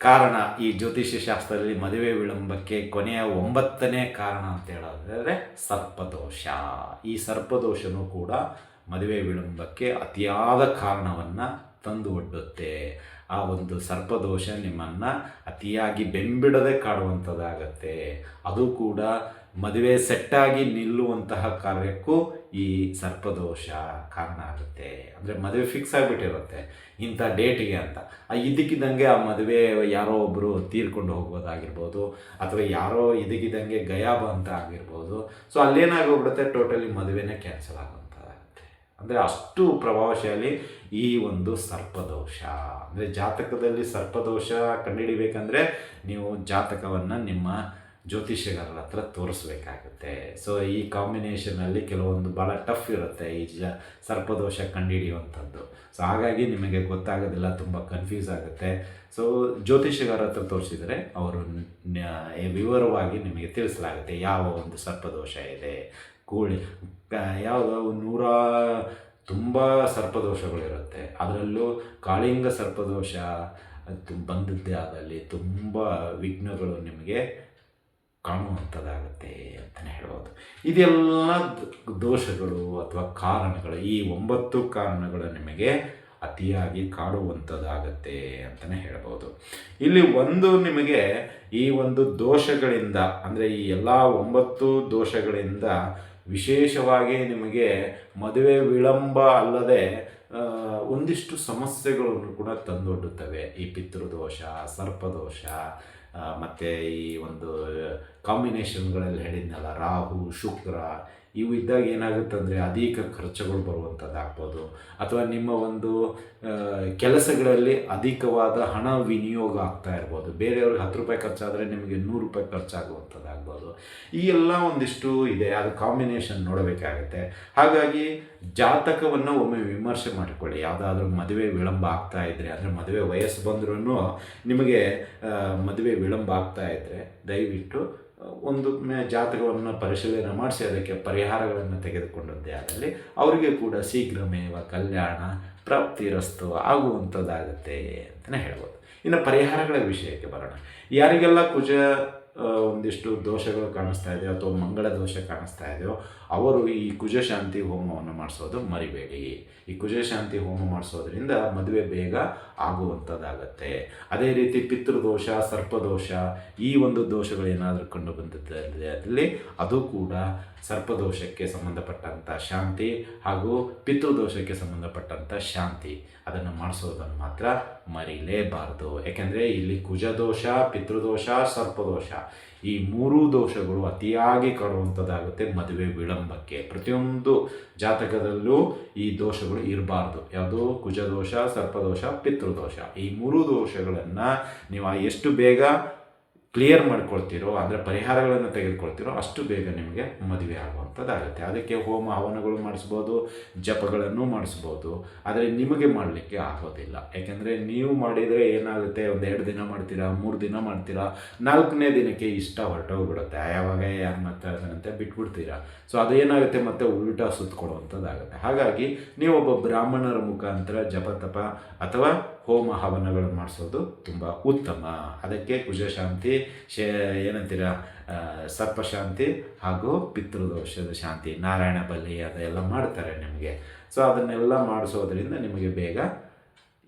ಕಾರಣ ಈ ಜ್ಯೋತಿಷ್ಯ ಶಾಸ್ತ್ರದಲ್ಲಿ ಮದುವೆ ವಿಳಂಬಕ್ಕೆ ಕೊನೆಯ ಒಂಬತ್ತನೇ ಕಾರಣ ಅಂತ ಹೇಳೋದಾದರೆ ಸರ್ಪದೋಷ. ಈ ಸರ್ಪದೋಷನೂ ಕೂಡ ಮದುವೆ ವಿಳಂಬಕ್ಕೆ ಅತಿಯಾದ ಕಾರಣವನ್ನು ತಂದು ಒಡ್ಡುತ್ತೆ ಆ ಒಂದು ಸರ್ಪದೋಷ ನಿಮ್ಮನ್ನು ಅತಿಯಾಗಿ ಬೆಂಬಿಡದೆ ಕಾಡುವಂಥದ್ದಾಗತ್ತೆ ಅದು ಕೂಡ ಮದುವೆ ಸೆಟ್ಟಾಗಿ ನಿಲ್ಲುವಂತಹ ಕಾರ್ಯಕ್ಕೂ ಈ ಸರ್ಪದೋಷ ಕಾರಣ ಆಗುತ್ತೆ. ಅಂದರೆ ಮದುವೆ ಫಿಕ್ಸ್ ಆಗಿಬಿಟ್ಟಿರುತ್ತೆ ಇಂಥ ಡೇಟಿಗೆ ಅಂತ. ಆ ಇದಕ್ಕಿದ್ದಂಗೆ ಆ ಮದುವೆ ಯಾರೋ ಒಬ್ಬರು ತೀರ್ಕೊಂಡು ಹೋಗ್ಬೋದಾಗಿರ್ಬೋದು, ಅಥವಾ ಯಾರೋ ಇದಕ್ಕಿದ್ದಂಗೆ ಗಯಾಬ ಅಂತ ಆಗಿರ್ಬೋದು. ಸೊ ಅಲ್ಲೇನಾಗೋಗ್ಬಿಡುತ್ತೆ ಟೋಟಲಿ ಮದುವೆನೇ ಕ್ಯಾನ್ಸಲ್ ಆಗುವಂಥದ್ದಾಗುತ್ತೆ. ಅಂದರೆ ಅಷ್ಟು ಪ್ರಭಾವಶಾಲಿ ಈ ಒಂದು ಸರ್ಪದೋಷ. ಅಂದರೆ ಜಾತಕದಲ್ಲಿ ಸರ್ಪದೋಷ ಕಂಡುಹಿಡಿಬೇಕಂದ್ರೆ ನೀವು ಜಾತಕವನ್ನು ನಿಮ್ಮ ಜ್ಯೋತಿಷ್ಯಗಾರರ ಹತ್ರ ತೋರಿಸ್ಬೇಕಾಗುತ್ತೆ. ಸೊ ಈ ಕಾಂಬಿನೇಷನಲ್ಲಿ ಕೆಲವೊಂದು ಭಾಳ ಟಫ್ ಇರುತ್ತೆ ಈ ಜ, ಸರ್ಪದೋಷ ಕಂಡುಹಿಡಿಯುವಂಥದ್ದು ಸೊ ಹಾಗಾಗಿ ನಿಮಗೆ ಗೊತ್ತಾಗೋದಿಲ್ಲ, ತುಂಬ ಕನ್ಫ್ಯೂಸ್ ಆಗುತ್ತೆ. ಸೊ ಜ್ಯೋತಿಷ್ಯಗಾರ ಹತ್ರ ತೋರಿಸಿದರೆ ಅವರು ವಿವರವಾಗಿ ನಿಮಗೆ ತಿಳಿಸಲಾಗುತ್ತೆ ಯಾವ ಒಂದು ಸರ್ಪದೋಷ ಇದೆ. ಕೂಳಿ ಯಾವುದೋ ನೂರ ತುಂಬ ಸರ್ಪದೋಷಗಳಿರುತ್ತೆ. ಅದರಲ್ಲೂ ಕಾಳಿಂಗ ಸರ್ಪದೋಷ ಅದು ಬಂದದ್ದೇ ಆದಲ್ಲಿ ತುಂಬ ವಿಘ್ನಗಳು ನಿಮಗೆ ಕಾಣುವಂಥದ್ದಾಗುತ್ತೆ ಅಂತಲೇ ಹೇಳ್ಬೋದು. ಇದೆಲ್ಲ ದೋಷಗಳು ಅಥವಾ ಕಾರಣಗಳು, ಈ ಒಂಬತ್ತು ಕಾರಣಗಳು ನಿಮಗೆ ಅತಿಯಾಗಿ ಕಾಡುವಂಥದ್ದಾಗತ್ತೆ ಅಂತಲೇ ಹೇಳ್ಬೋದು. ಇಲ್ಲಿ ಒಂದು ನಿಮಗೆ ಈ ಒಂದು ದೋಷಗಳಿಂದ, ಅಂದರೆ ಈ ಎಲ್ಲ ಒಂಬತ್ತು ದೋಷಗಳಿಂದ ವಿಶೇಷವಾಗಿ ನಿಮಗೆ ಮದುವೆ ವಿಳಂಬ ಅಲ್ಲದೆ ಒಂದಿಷ್ಟು ಸಮಸ್ಯೆಗಳನ್ನು ಕೂಡ ತಂದೊಡ್ಡುತ್ತವೆ. ಈ ಪಿತೃದೋಷ, ಸರ್ಪದೋಷ ಮತ್ತು ಈ ಒಂದು ಕಾಂಬಿನೇಷನ್ಗಳಲ್ಲಿ ಹೇಳಿದ್ನಲ್ಲ ರಾಹು ಶುಕ್ರ ಇವು ಇದ್ದಾಗ ಏನಾಗುತ್ತೆ ಅಂದರೆ ಅಧಿಕ ಖರ್ಚುಗಳು ಬರುವಂಥದ್ದಾಗ್ಬೋದು. ಅಥವಾ ನಿಮ್ಮ ಒಂದು ಕೆಲಸಗಳಲ್ಲಿ ಅಧಿಕವಾದ ಹಣ ವಿನಿಯೋಗ ಆಗ್ತಾ ಇರ್ಬೋದು. ಬೇರೆಯವ್ರಿಗೆ ಹತ್ತು ರೂಪಾಯಿ ಖರ್ಚಾದರೆ ನಿಮಗೆ ನೂರು ರೂಪಾಯಿ ಖರ್ಚಾಗುವಂಥದ್ದಾಗ್ಬೋದು. ಈ ಎಲ್ಲ ಒಂದಿಷ್ಟು ಇದೆ. ಅದು ಕಾಂಬಿನೇಷನ್ ನೋಡಬೇಕಾಗುತ್ತೆ. ಹಾಗಾಗಿ ಜಾತಕವನ್ನು ಒಮ್ಮೆ ವಿಮರ್ಶೆ ಮಾಡಿಕೊಳ್ಳಿ. ಯಾವುದಾದ್ರೂ ಮದುವೆ ವಿಳಂಬ ಆಗ್ತಾ ಇದ್ದರೆ ಅಂದರೆ ಮದುವೆ ವಯಸ್ಸು ಬಂದ್ರೂ ನಿಮಗೆ ಮದುವೆ ವಿಳಂಬ ಆಗ್ತಾ ಇದ್ದರೆ ದಯವಿಟ್ಟು ಒಂದು ಜಾತಕವನ್ನು ಪರಿಶೀಲನೆ ಮಾಡಿಸಿ ಅದಕ್ಕೆ ಪರಿಹಾರಗಳನ್ನು ತೆಗೆದುಕೊಂಡದ್ದೇ ಆದಲ್ಲಿ ಅವರಿಗೆ ಕೂಡ ಶೀಘ್ರಮೇವ ಕಲ್ಯಾಣ ಪ್ರಾಪ್ತಿರಸ್ತು ಆಗುವಂಥದ್ದಾಗುತ್ತೆ ಅಂತಲೇ ಹೇಳ್ಬೋದು. ಇನ್ನು ಪರಿಹಾರಗಳ ವಿಷಯಕ್ಕೆ ಬರೋಣ. ಯಾರಿಗೆಲ್ಲ ಕುಜ ಒಂದಿಷ್ಟು ದೋಷಗಳು ಕಾಣಿಸ್ತಾ ಇದೆಯೋ ಅಥವಾ ಮಂಗಳ ದೋಷ ಕಾಣಿಸ್ತಾ ಇದೆಯೋ, ಅವರು ಈ ಕುಜಶಾಂತಿ ಹೋಮವನ್ನು ಮಾಡಿಸೋದು ಮರಿಬೇಡಿ. ಈ ಕುಜಶಾಂತಿ ಹೋಮ ಮಾಡಿಸೋದ್ರಿಂದ ಮದುವೆ ಬೇಗ ಆಗುವಂಥದ್ದಾಗತ್ತೆ. ಅದೇ ರೀತಿ ಪಿತೃದೋಷ, ಸರ್ಪದೋಷ, ಈ ಒಂದು ದೋಷಗಳು ಏನಾದರೂ ಕಂಡು ಬಂದಿದ್ದಲ್ಲಿ ಅದು ಕೂಡ ಸರ್ಪದೋಷಕ್ಕೆ ಸಂಬಂಧಪಟ್ಟಂಥ ಶಾಂತಿ ಹಾಗೂ ಪಿತೃದೋಷಕ್ಕೆ ಸಂಬಂಧಪಟ್ಟಂಥ ಶಾಂತಿ. ಅದನ್ನು ಮಾಡಿಸೋದನ್ನು ಮಾತ್ರ ಮರಿಲೇಬಾರದು. ಯಾಕೆಂದರೆ ಇಲ್ಲಿ ಕುಜದೋಷ, ಪಿತೃದೋಷ, ಸರ್ಪದೋಷ ಈ ಮೂರೂ ದೋಷಗಳು ಅತಿಯಾಗಿ ಕಾಡುವಂಥದ್ದಾಗುತ್ತೆ ಮದುವೆ ವಿಳಂಬಕ್ಕೆ. ಪ್ರತಿಯೊಂದು ಜಾತಕದಲ್ಲೂ ಈ ದೋಷಗಳು ಇರಬಾರ್ದು. ಯಾವುದು? ಕುಜದೋಷ, ಸರ್ಪದೋಷ, ಪಿತೃದೋಷ. ಈ ಮೂರೂ ದೋಷಗಳನ್ನು ನೀವು ಎಷ್ಟು ಬೇಗ ಕ್ಲಿಯರ್ ಮಾಡ್ಕೊಳ್ತೀರೋ, ಅಂದರೆ ಪರಿಹಾರಗಳನ್ನು ತೆಗೆದುಕೊಳ್ತೀರೋ ಅಷ್ಟು ಬೇಗ ನಿಮಗೆ ಮದುವೆ ಆಗುವಂಥದ್ದಾಗುತ್ತೆ. ಅದಕ್ಕೆ ಹೋಮ ಹವನಗಳು ಮಾಡಿಸ್ಬೋದು, ಜಪಗಳನ್ನು ಮಾಡಿಸ್ಬೋದು. ಆದರೆ ನಿಮಗೆ ಮಾಡಲಿಕ್ಕೆ ಆಗೋದಿಲ್ಲ. ಯಾಕೆಂದರೆ ನೀವು ಮಾಡಿದರೆ ಏನಾಗುತ್ತೆ? ಒಂದು ಎರಡು ದಿನ ಮಾಡ್ತೀರಾ, ಮೂರು ದಿನ ಮಾಡ್ತೀರಾ, ನಾಲ್ಕನೇ ದಿನಕ್ಕೆ ಇಷ್ಟ ಹೊರಟೋಗ್ಬಿಡುತ್ತೆ. ಯಾವಾಗ ಯಾರು ಮಾತಾಡ್ತಾನಂತೆ ಬಿಟ್ಬಿಡ್ತೀರಾ. ಸೊ ಅದೇನಾಗುತ್ತೆ ಮತ್ತೆ ಉಲ್ಟಾ ಸುತ್ತಕೊಡುವಂಥದ್ದಾಗುತ್ತೆ ಹಾಗಾಗಿ ನೀವು ಒಬ್ಬ ಬ್ರಾಹ್ಮಣರ ಮುಖಾಂತರ ಜಪ ತಪ ಅಥವಾ ಹೋಮ ಹವನಗಳು ಮಾಡಿಸೋದು ತುಂಬ ಉತ್ತಮ. ಅದಕ್ಕೆ ಕುಜಶಾಂತಿ ಶೇ, ಏನಂತೀರ ಸರ್ಪಶಾಂತಿ ಹಾಗೂ ಪಿತೃದೋಷದ ಶಾಂತಿ, ನಾರಾಯಣ ಬಲ್ಲಿ ಅದೆಲ್ಲ ಮಾಡ್ತಾರೆ ನಿಮಗೆ. ಸೊ ಅದನ್ನೆಲ್ಲ ಮಾಡಿಸೋದ್ರಿಂದ ನಿಮಗೆ ಬೇಗ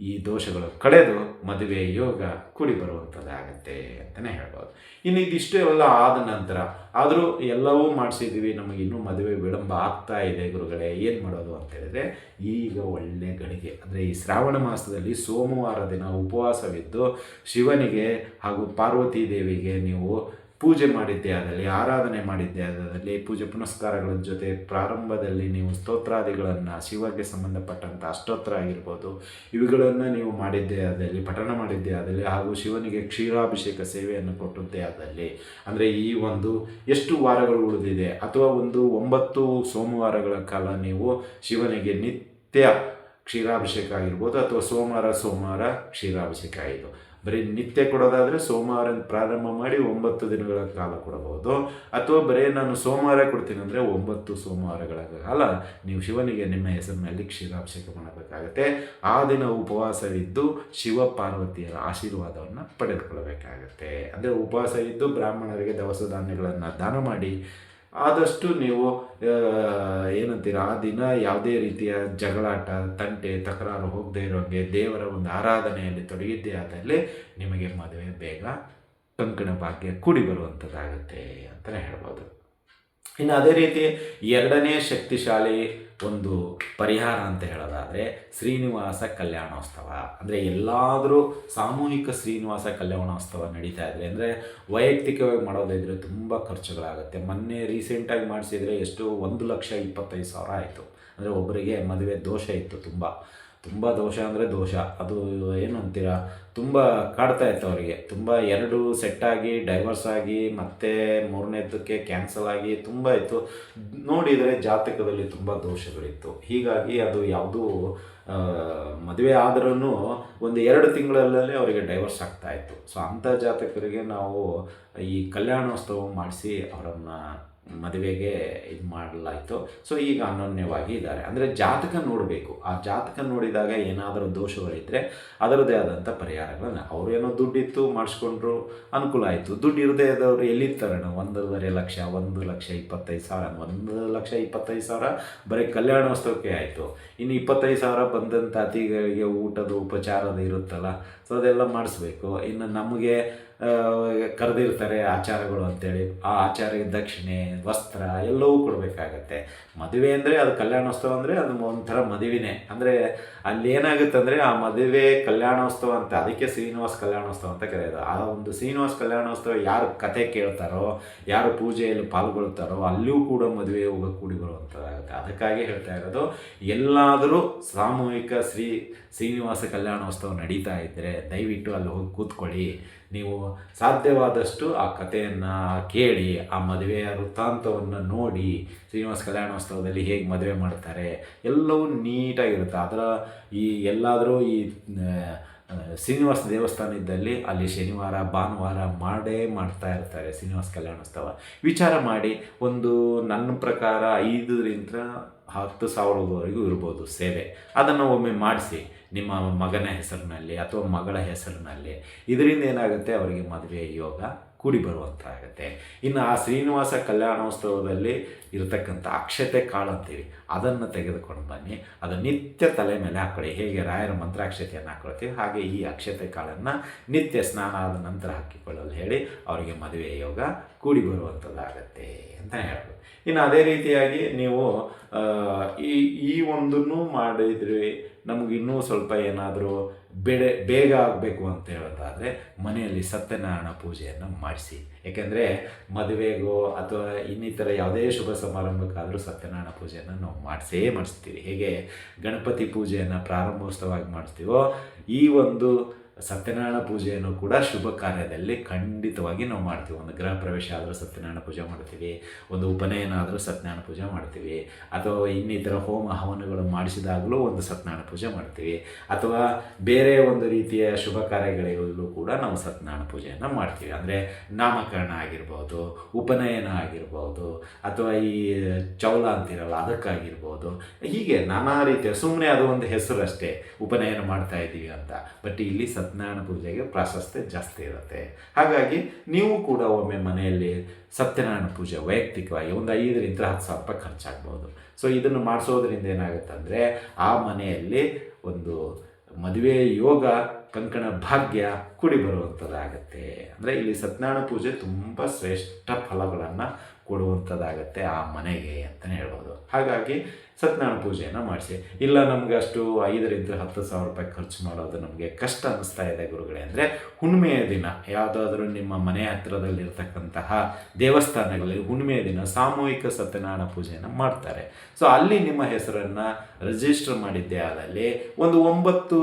ಈ ದೋಷಗಳು ಕಳೆದು ಮದುವೆ ಯೋಗ ಕೂಡಿ ಬರುವಂಥದ್ದಾಗತ್ತೆ ಅಂತಲೇ ಹೇಳ್ಬೋದು. ಇನ್ನು ಇದಿಷ್ಟು ಎಲ್ಲ ಆದ ನಂತರ ಆದರೂ ಎಲ್ಲವೂ ಮಾಡಿಸಿದ್ದೀವಿ, ನಮಗೆ ಇನ್ನೂ ಮದುವೆ ವಿಳಂಬ ಆಗ್ತಾ ಇದೆ ಗುರುಗಳೇ, ಏನು ಮಾಡೋದು ಅಂತ ಹೇಳಿದ್ರೆ, ಈಗ ಒಳ್ಳೆ ಗಳಿಗೆ ಅಂದರೆ ಈ ಶ್ರಾವಣ ಮಾಸದಲ್ಲಿ ಸೋಮವಾರ ದಿನ ಉಪವಾಸವಿದ್ದು ಶಿವನಿಗೆ ಹಾಗೂ ಪಾರ್ವತಿ ದೇವಿಗೆ ನೀವು ಪೂಜೆ ಮಾಡಿದ್ದೇ ಆದಲ್ಲಿ, ಆರಾಧನೆ ಮಾಡಿದ್ದೇ ಆದಲ್ಲಿ, ಪೂಜೆ ಪುನಸ್ಕಾರಗಳ ಜೊತೆ ಪ್ರಾರಂಭದಲ್ಲಿ ನೀವು ಸ್ತೋತ್ರಾದಿಗಳನ್ನು, ಶಿವಗೆ ಸಂಬಂಧಪಟ್ಟಂಥ ಅಷ್ಟೋತ್ರ ಆಗಿರ್ಬೋದು, ಇವುಗಳನ್ನು ನೀವು ಮಾಡಿದ್ದೇ ಆದಲ್ಲಿ, ಪಠಣ ಮಾಡಿದ್ದೇ ಆದಲ್ಲಿ, ಹಾಗೂ ಶಿವನಿಗೆ ಕ್ಷೀರಾಭಿಷೇಕ ಸೇವೆಯನ್ನು ಕೊಟ್ಟದ್ದೇ ಆದಲ್ಲಿ, ಅಂದರೆ ಈ ಒಂದು ಎಷ್ಟು ವಾರಗಳು ಉಳಿದಿದೆ, ಅಥವಾ ಒಂದು ಒಂಬತ್ತು ಸೋಮವಾರಗಳ ಕಾಲ ನೀವು ಶಿವನಿಗೆ ನಿತ್ಯ ಕ್ಷೀರಾಭಿಷೇಕ ಆಗಿರ್ಬೋದು, ಅಥವಾ ಸೋಮವಾರ ಸೋಮವಾರ ಕ್ಷೀರಾಭಿಷೇಕ ಆಯಿತು ಬರೀ ನಿತ್ಯ ಕೊಡೋದಾದರೆ ಸೋಮವಾರ ಪ್ರಾರಂಭ ಮಾಡಿ ಒಂಬತ್ತು ದಿನಗಳ ಕಾಲ ಕೊಡಬಹುದು. ಅಥವಾ ಬರೀ ನಾನು ಸೋಮವಾರ ಕೊಡ್ತೀನಿ ಅಂದರೆ ಒಂಬತ್ತು ಸೋಮವಾರಗಳ ಕಾಲ ನೀವು ಶಿವನಿಗೆ ನಿಮ್ಮ ಹೆಸರಿನಲ್ಲಿ ಕ್ಷೀರಾಭಿಷೇಕ ಮಾಡಬೇಕಾಗತ್ತೆ. ಆ ದಿನ ಉಪವಾಸವಿದ್ದು ಶಿವ ಪಾರ್ವತಿಯರ ಆಶೀರ್ವಾದವನ್ನು ಪಡೆದುಕೊಳ್ಳಬೇಕಾಗತ್ತೆ. ಅಂದರೆ ಉಪವಾಸ ಇದ್ದು ಬ್ರಾಹ್ಮಣರಿಗೆ ದವಸ ಧಾನ್ಯಗಳನ್ನು ದಾನ ಮಾಡಿ ಆದಷ್ಟು ನೀವು ಏನಂತೀರ, ಆ ದಿನ ಯಾವುದೇ ರೀತಿಯ ಜಗಳಾಟ, ತಂಟೆ, ತಕರಾರು ಹೋಗದೇ ಇರೋಂಗೆ ದೇವರ ಒಂದು ಆರಾಧನೆಯಲ್ಲಿ ತೊಡಗಿದ್ದೇ ಆದಲ್ಲಿ ನಿಮಗೆ ಮದುವೆ ಬೇಗ ಕಂಕಣ ಭಾಗ್ಯ ಕೂಡಿ ಬರುವಂಥದ್ದಾಗುತ್ತೆ ಅಂತಲೇ ಹೇಳ್ಬೋದು. ಇನ್ನು ಅದೇ ರೀತಿ ಎರಡನೇ ಶಕ್ತಿಶಾಲಿ ಒಂದು ಪರಿಹಾರ ಅಂತ ಹೇಳೋದಾದರೆ ಶ್ರೀನಿವಾಸ ಕಲ್ಯಾಣೋತ್ಸವ. ಅಂದರೆ ಎಲ್ಲಾದರೂ ಸಾಮೂಹಿಕ ಶ್ರೀನಿವಾಸ ಕಲ್ಯಾಣೋತ್ಸವ ನಡೀತಾ ಇದ್ರೆ, ಅಂದರೆ ವೈಯಕ್ತಿಕವಾಗಿ ಮಾಡೋದಿದ್ರೆ ತುಂಬ ಖರ್ಚುಗಳಾಗುತ್ತೆ. ಮೊನ್ನೆ ರೀಸೆಂಟಾಗಿ ಮಾಡಿಸಿದರೆ ಎಷ್ಟು ಒಂದು ಲಕ್ಷ ಇಪ್ಪತ್ತೈದು ಸಾವಿರ ಆಯಿತು. ಅಂದರೆ ಒಬ್ಬರಿಗೆ ಮದುವೆ ದೋಷ ಇತ್ತು ತುಂಬ. ತುಂಬ ದೋಷ ಅಂದರೆ ದೋಷ. ಅದು ಏನು ಅಂತೀರಾ? ತುಂಬ ಕಾಡ್ತಾ ಇತ್ತು ಅವರಿಗೆ. ತುಂಬ ಎರಡು ಸೆಟ್ಟಾಗಿ ಡೈವರ್ಸ್ ಆಗಿ, ಮತ್ತೆ ಮೂರನೇದಕ್ಕೆ ಕ್ಯಾನ್ಸಲ್ ಆಗಿ ತುಂಬ ಇತ್ತು. ನೋಡಿದರೆ ಜಾತಕದಲ್ಲಿ ತುಂಬ ದೋಷಗಳಿತ್ತು. ಹೀಗಾಗಿ ಅದು ಯಾವುದೂ ಮದುವೆ ಆದ್ರೂ ಒಂದು ಎರಡು ತಿಂಗಳಲ್ಲೇ ಅವರಿಗೆ ಡೈವರ್ಸ್ ಆಗ್ತಾ ಇತ್ತು. ಸೊ ಅಂಥ ಜಾತಕರಿಗೆ ನಾವು ಈ ಕಲ್ಯಾಣೋತ್ಸವ ಮಾಡಿಸಿ ಅವರನ್ನು ಮದುವೆಗೆ ಇದು ಮಾಡಲಾಯಿತು. ಸೊ ಈಗ ಅನನ್ಯವಾಗಿ ಇದ್ದಾರೆ. ಅಂದರೆ ಜಾತಕ ನೋಡಬೇಕು. ಆ ಜಾತಕ ನೋಡಿದಾಗ ಏನಾದರೂ ದೋಷಗಳಿದ್ದರೆ ಅದರದ್ದೇ ಆದಂಥ ಪರಿಹಾರಗಳನ್ನು ಅವ್ರೇನೋ ದುಡ್ಡಿತ್ತು, ಮಾಡಿಸ್ಕೊಂಡ್ರು, ಅನುಕೂಲ ಆಯಿತು. ದುಡ್ಡು ಇರದೇ ಇದ್ದವರು ಎಲ್ಲಿರ್ತಾರೆ ನಾವು? ಒಂದೂವರೆ ಲಕ್ಷ, ಒಂದು ಲಕ್ಷ ಇಪ್ಪತ್ತೈದು ಸಾವಿರ. ಒಂದು ಲಕ್ಷ ಇಪ್ಪತ್ತೈದು ಸಾವಿರ ಬರೀ ಕಲ್ಯಾಣೋತ್ಸವಕ್ಕೆ ಆಯಿತು. ಇನ್ನು ಇಪ್ಪತ್ತೈದು ಸಾವಿರ ಬಂದಂಥ ಅತಿಥಿಗಳಿಗೆ ಊಟದ ಉಪಚಾರದ ಇರುತ್ತಲ್ಲ. ಸೊ ಅದೆಲ್ಲ ಮಾಡಿಸ್ಬೇಕು. ಇನ್ನು ನಮಗೆ ಕರೆದಿರ್ತಾರೆ ಆಚಾರಗಳು ಅಂತೇಳಿ. ಆ ಆಚಾರಕ್ಕೆ ದಕ್ಷಿಣೆ, ವಸ್ತ್ರ ಎಲ್ಲವೂ ಕೊಡಬೇಕಾಗತ್ತೆ. ಮದುವೆ ಅಂದರೆ ಅದು ಕಲ್ಯಾಣೋತ್ಸವ ಅಂದರೆ ಅದು ಒಂಥರ ಮದುವೆನೇ. ಅಂದರೆ ಅಲ್ಲಿ ಏನಾಗುತ್ತೆ ಅಂದರೆ ಆ ಮದುವೆ ಕಲ್ಯಾಣೋತ್ಸವ ಅಂತ, ಅದಕ್ಕೆ ಶ್ರೀನಿವಾಸ ಕಲ್ಯಾಣೋತ್ಸವ ಅಂತ ಕರೆಯೋದು. ಆ ಒಂದು ಶ್ರೀನಿವಾಸ ಕಲ್ಯಾಣೋತ್ಸವ ಯಾರು ಕತೆ ಕೇಳ್ತಾರೋ, ಯಾರು ಪೂಜೆಯಲ್ಲಿ ಪಾಲ್ಗೊಳ್ತಾರೋ, ಅಲ್ಲಿಯೂ ಕೂಡ ಮದುವೆ ಹೋಗ ಕೂಡಿ ಬರುವಂಥದ್ದಾಗುತ್ತೆ ಅದಕ್ಕಾಗಿ ಹೇಳ್ತಾ ಇರೋದು, ಎಲ್ಲಾದರೂ ಸಾಮೂಹಿಕ ಶ್ರೀ ಶ್ರೀನಿವಾಸ ಕಲ್ಯಾಣೋತ್ಸವ ನಡೀತಾ ಇದ್ದರೆ ದಯವಿಟ್ಟು ಅಲ್ಲಿ ಹೋಗಿ ಕೂತ್ಕೊಳ್ಳಿ. ನೀವು ಸಾಧ್ಯವಾದಷ್ಟು ಆ ಕಥೆಯನ್ನು ಕೇಳಿ, ಆ ಮದುವೆಯ ವೃತ್ತಾಂತವನ್ನು ನೋಡಿ, ಶ್ರೀನಿವಾಸ ಕಲ್ಯಾಣೋತ್ಸವದಲ್ಲಿ ಹೇಗೆ ಮದುವೆ ಮಾಡ್ತಾರೆ, ಎಲ್ಲವೂ ನೀಟಾಗಿರುತ್ತೆ. ಅದರ ಈ ಎಲ್ಲಾದರೂ ಈ ಶ್ರೀನಿವಾಸ ದೇವಸ್ಥಾನ ಇದ್ದಲ್ಲಿ ಅಲ್ಲಿ ಶನಿವಾರ, ಭಾನುವಾರ ಮಾಡೇ ಮಾಡ್ತಾ ಇರ್ತಾರೆ ಶ್ರೀನಿವಾಸ ಕಲ್ಯಾಣೋತ್ಸವ. ವಿಚಾರ ಮಾಡಿ, ಒಂದು ನನ್ನ ಪ್ರಕಾರ ಐದರಿಂದ ಹತ್ತು ಸಾವಿರದವರೆಗೂ ಇರ್ಬೋದು ಸೇವೆ. ಅದನ್ನು ಒಮ್ಮೆ ಮಾಡಿಸಿ ನಿಮ್ಮ ಮಗನ ಹೆಸರಿನಲ್ಲಿ ಅಥವಾ ಮಗಳ ಹೆಸರಿನಲ್ಲಿ. ಇದರಿಂದ ಏನಾಗುತ್ತೆ? ಅವರಿಗೆ ಮದುವೆ ಯೋಗ ಕೂಡಿ ಬರುವಂತಾಗುತ್ತೆ. ಇನ್ನು ಆ ಶ್ರೀನಿವಾಸ ಕಲ್ಯಾಣೋತ್ಸವದಲ್ಲಿ ಇರತಕ್ಕಂಥ ಅಕ್ಷತೆ ಕಾಳು ಅಂತೀವಿ, ಅದನ್ನು ತೆಗೆದುಕೊಂಡು ಬನ್ನಿ. ಅದು ನಿತ್ಯ ತಲೆ ಮೇಲೆ ಹಾಕ್ಕೊಳ್ಳಿ. ಹೇಗೆ ರಾಯರ ಮಂತ್ರಾಕ್ಷತೆಯನ್ನು ಹಾಕ್ಕೊಳ್ತೀವಿ, ಹಾಗೆ ಈ ಅಕ್ಷತೆ ಕಾಳನ್ನು ನಿತ್ಯ ಸ್ನಾನ ಆದ ನಂತರ ಹಾಕಿಕೊಳ್ಳಲು ಹೇಳಿ ಅವರಿಗೆ ಮದುವೆ ಯೋಗ ಕೂಡಿ ಬರುವಂಥದ್ದಾಗತ್ತೆ ಅಂತ ಹೇಳ್ಬೋದು. ಇನ್ನು ಅದೇ ರೀತಿಯಾಗಿ ನೀವು ಈ ಈ ಒಂದನ್ನು ಮಾಡಿದ್ರಿ ನಮಗಿನ್ನೂ ಸ್ವಲ್ಪ ಏನಾದರೂ ಬೆಳೆ ಬೇಗ ಆಗಬೇಕು ಅಂತ ಹೇಳೋದಾದರೆ ಮನೆಯಲ್ಲಿ ಸತ್ಯನಾರಾಯಣ ಪೂಜೆಯನ್ನು ಮಾಡಿಸಿ. ಏಕೆಂದರೆ ಮದುವೆಗೋ ಅಥವಾ ಇನ್ನಿತರ ಯಾವುದೇ ಶುಭ ಸಮಾರಂಭಕ್ಕಾದರೂ ಸತ್ಯನಾರಾಯಣ ಪೂಜೆಯನ್ನು ನಾವು ಮಾಡಿಸೇ ಮಾಡಿಸ್ತೀವಿ. ಹೇಗೆ ಗಣಪತಿ ಪೂಜೆಯನ್ನು ಪ್ರಾರಂಭೋತ್ಸವವಾಗಿ ಮಾಡಿಸ್ತೀವೋ ಈ ಒಂದು ಸತ್ಯನಾರಾಯಣ ಪೂಜೆಯನ್ನು ಕೂಡ ಶುಭ ಕಾರ್ಯದಲ್ಲಿ ಖಂಡಿತವಾಗಿ ನಾವು ಮಾಡ್ತೀವಿ. ಒಂದು ಗೃಹ ಪ್ರವೇಶ ಆದರೂ ಸತ್ಯನಾರಾಯಣ ಪೂಜೆ ಮಾಡ್ತೀವಿ, ಒಂದು ಉಪನಯನ ಆದರೂ ಸತ್ಯನಾರಾಯಣ ಪೂಜೆ ಮಾಡ್ತೀವಿ, ಅಥವಾ ಇನ್ನಿತರ ಹೋಮ ಹವನಗಳು ಮಾಡಿಸಿದಾಗಲೂ ಒಂದು ಸತ್ಯನಾರಾಯಣ ಪೂಜೆ ಮಾಡ್ತೀವಿ, ಅಥವಾ ಬೇರೆ ಒಂದು ರೀತಿಯ ಶುಭ ಕಾರ್ಯಗಳಲ್ಲೂ ಕೂಡ ನಾವು ಸತ್ಯನಾರಾಯಣ ಪೂಜೆಯನ್ನು ಮಾಡ್ತೀವಿ. ಅಂದರೆ ನಾಮಕರಣ ಆಗಿರ್ಬೋದು, ಉಪನಯನ ಆಗಿರ್ಬೋದು, ಅಥವಾ ಈ ಚೌಲ ಅಂತಿರಲ್ಲ ಅದಕ್ಕಾಗಿರ್ಬೋದು, ಹೀಗೆ ನಾನಾ ರೀತಿಯ ಸುಮ್ಮನೆ ಅದು ಒಂದು ಹೆಸರು ಅಷ್ಟೇ ಉಪನಯನ ಮಾಡ್ತಾ ಇದ್ದೀವಿ ಅಂತ. ಬಟ್ ಇಲ್ಲಿ ಸತ್ಯನಾರಾಯಣ ಪೂಜೆಗೆ ಪ್ರಾಶಸ್ತ್ಯ ಜಾಸ್ತಿ ಇರುತ್ತೆ. ಹಾಗಾಗಿ ನೀವು ಕೂಡ ಒಮ್ಮೆ ಮನೆಯಲ್ಲಿ ಸತ್ಯನಾರಾಯಣ ಪೂಜೆ ವೈಯಕ್ತಿಕವಾಗಿ ಒಂದು ಐದರಿಂದ ಹತ್ತು ಸಾವಿರ ರೂಪಾಯಿ ಖರ್ಚಾಗ್ಬೋದು. ಸೊ ಇದನ್ನು ಮಾಡಿಸೋದ್ರಿಂದ ಏನಾಗುತ್ತೆ ಅಂದರೆ ಆ ಮನೆಯಲ್ಲಿ ಒಂದು ಮದುವೆ ಯೋಗ ಕಂಕಣ ಭಾಗ್ಯ ಕುಡಿ ಬರುವಂಥದ್ದಾಗತ್ತೆ. ಅಂದರೆ ಇಲ್ಲಿ ಸತ್ಯನಾರಾಯಣ ಪೂಜೆ ತುಂಬ ಶ್ರೇಷ್ಠ ಫಲಗಳನ್ನು ಕೊಡುವಂಥದ್ದಾಗತ್ತೆ ಆ ಮನೆಗೆ ಅಂತಲೇ ಹೇಳ್ಬೋದು. ಹಾಗಾಗಿ ಸತ್ಯನಾರಾಯಣ ಪೂಜೆಯನ್ನು ಮಾಡಿಸಿ. ಇಲ್ಲ ನಮಗೆ ಅಷ್ಟು ಐದರಿಂದ ಹತ್ತು ಸಾವಿರ ರೂಪಾಯಿ ಖರ್ಚು ಮಾಡೋದು ನಮಗೆ ಕಷ್ಟ ಅನ್ನಿಸ್ತಾ ಇದೆ ಗುರುಗಳೇ ಅಂದರೆ ಹುಣ್ಣಿಮೆಯ ದಿನ, ಯಾವುದಾದ್ರೂ ನಿಮ್ಮ ಮನೆ ಹತ್ತಿರದಲ್ಲಿರ್ತಕ್ಕಂತಹ ದೇವಸ್ಥಾನಗಳಲ್ಲಿ ಹುಣ್ಣಿಮೆಯ ದಿನ ಸಾಮೂಹಿಕ ಸತ್ಯನಾರಾಯಣ ಪೂಜೆಯನ್ನು ಮಾಡ್ತಾರೆ. ಸೊ ಅಲ್ಲಿ ನಿಮ್ಮ ಹೆಸರನ್ನು ರಿಜಿಸ್ಟರ್ ಮಾಡಿದ್ದೆ ಆದಲ್ಲಿ ಒಂದು ಒಂಬತ್ತು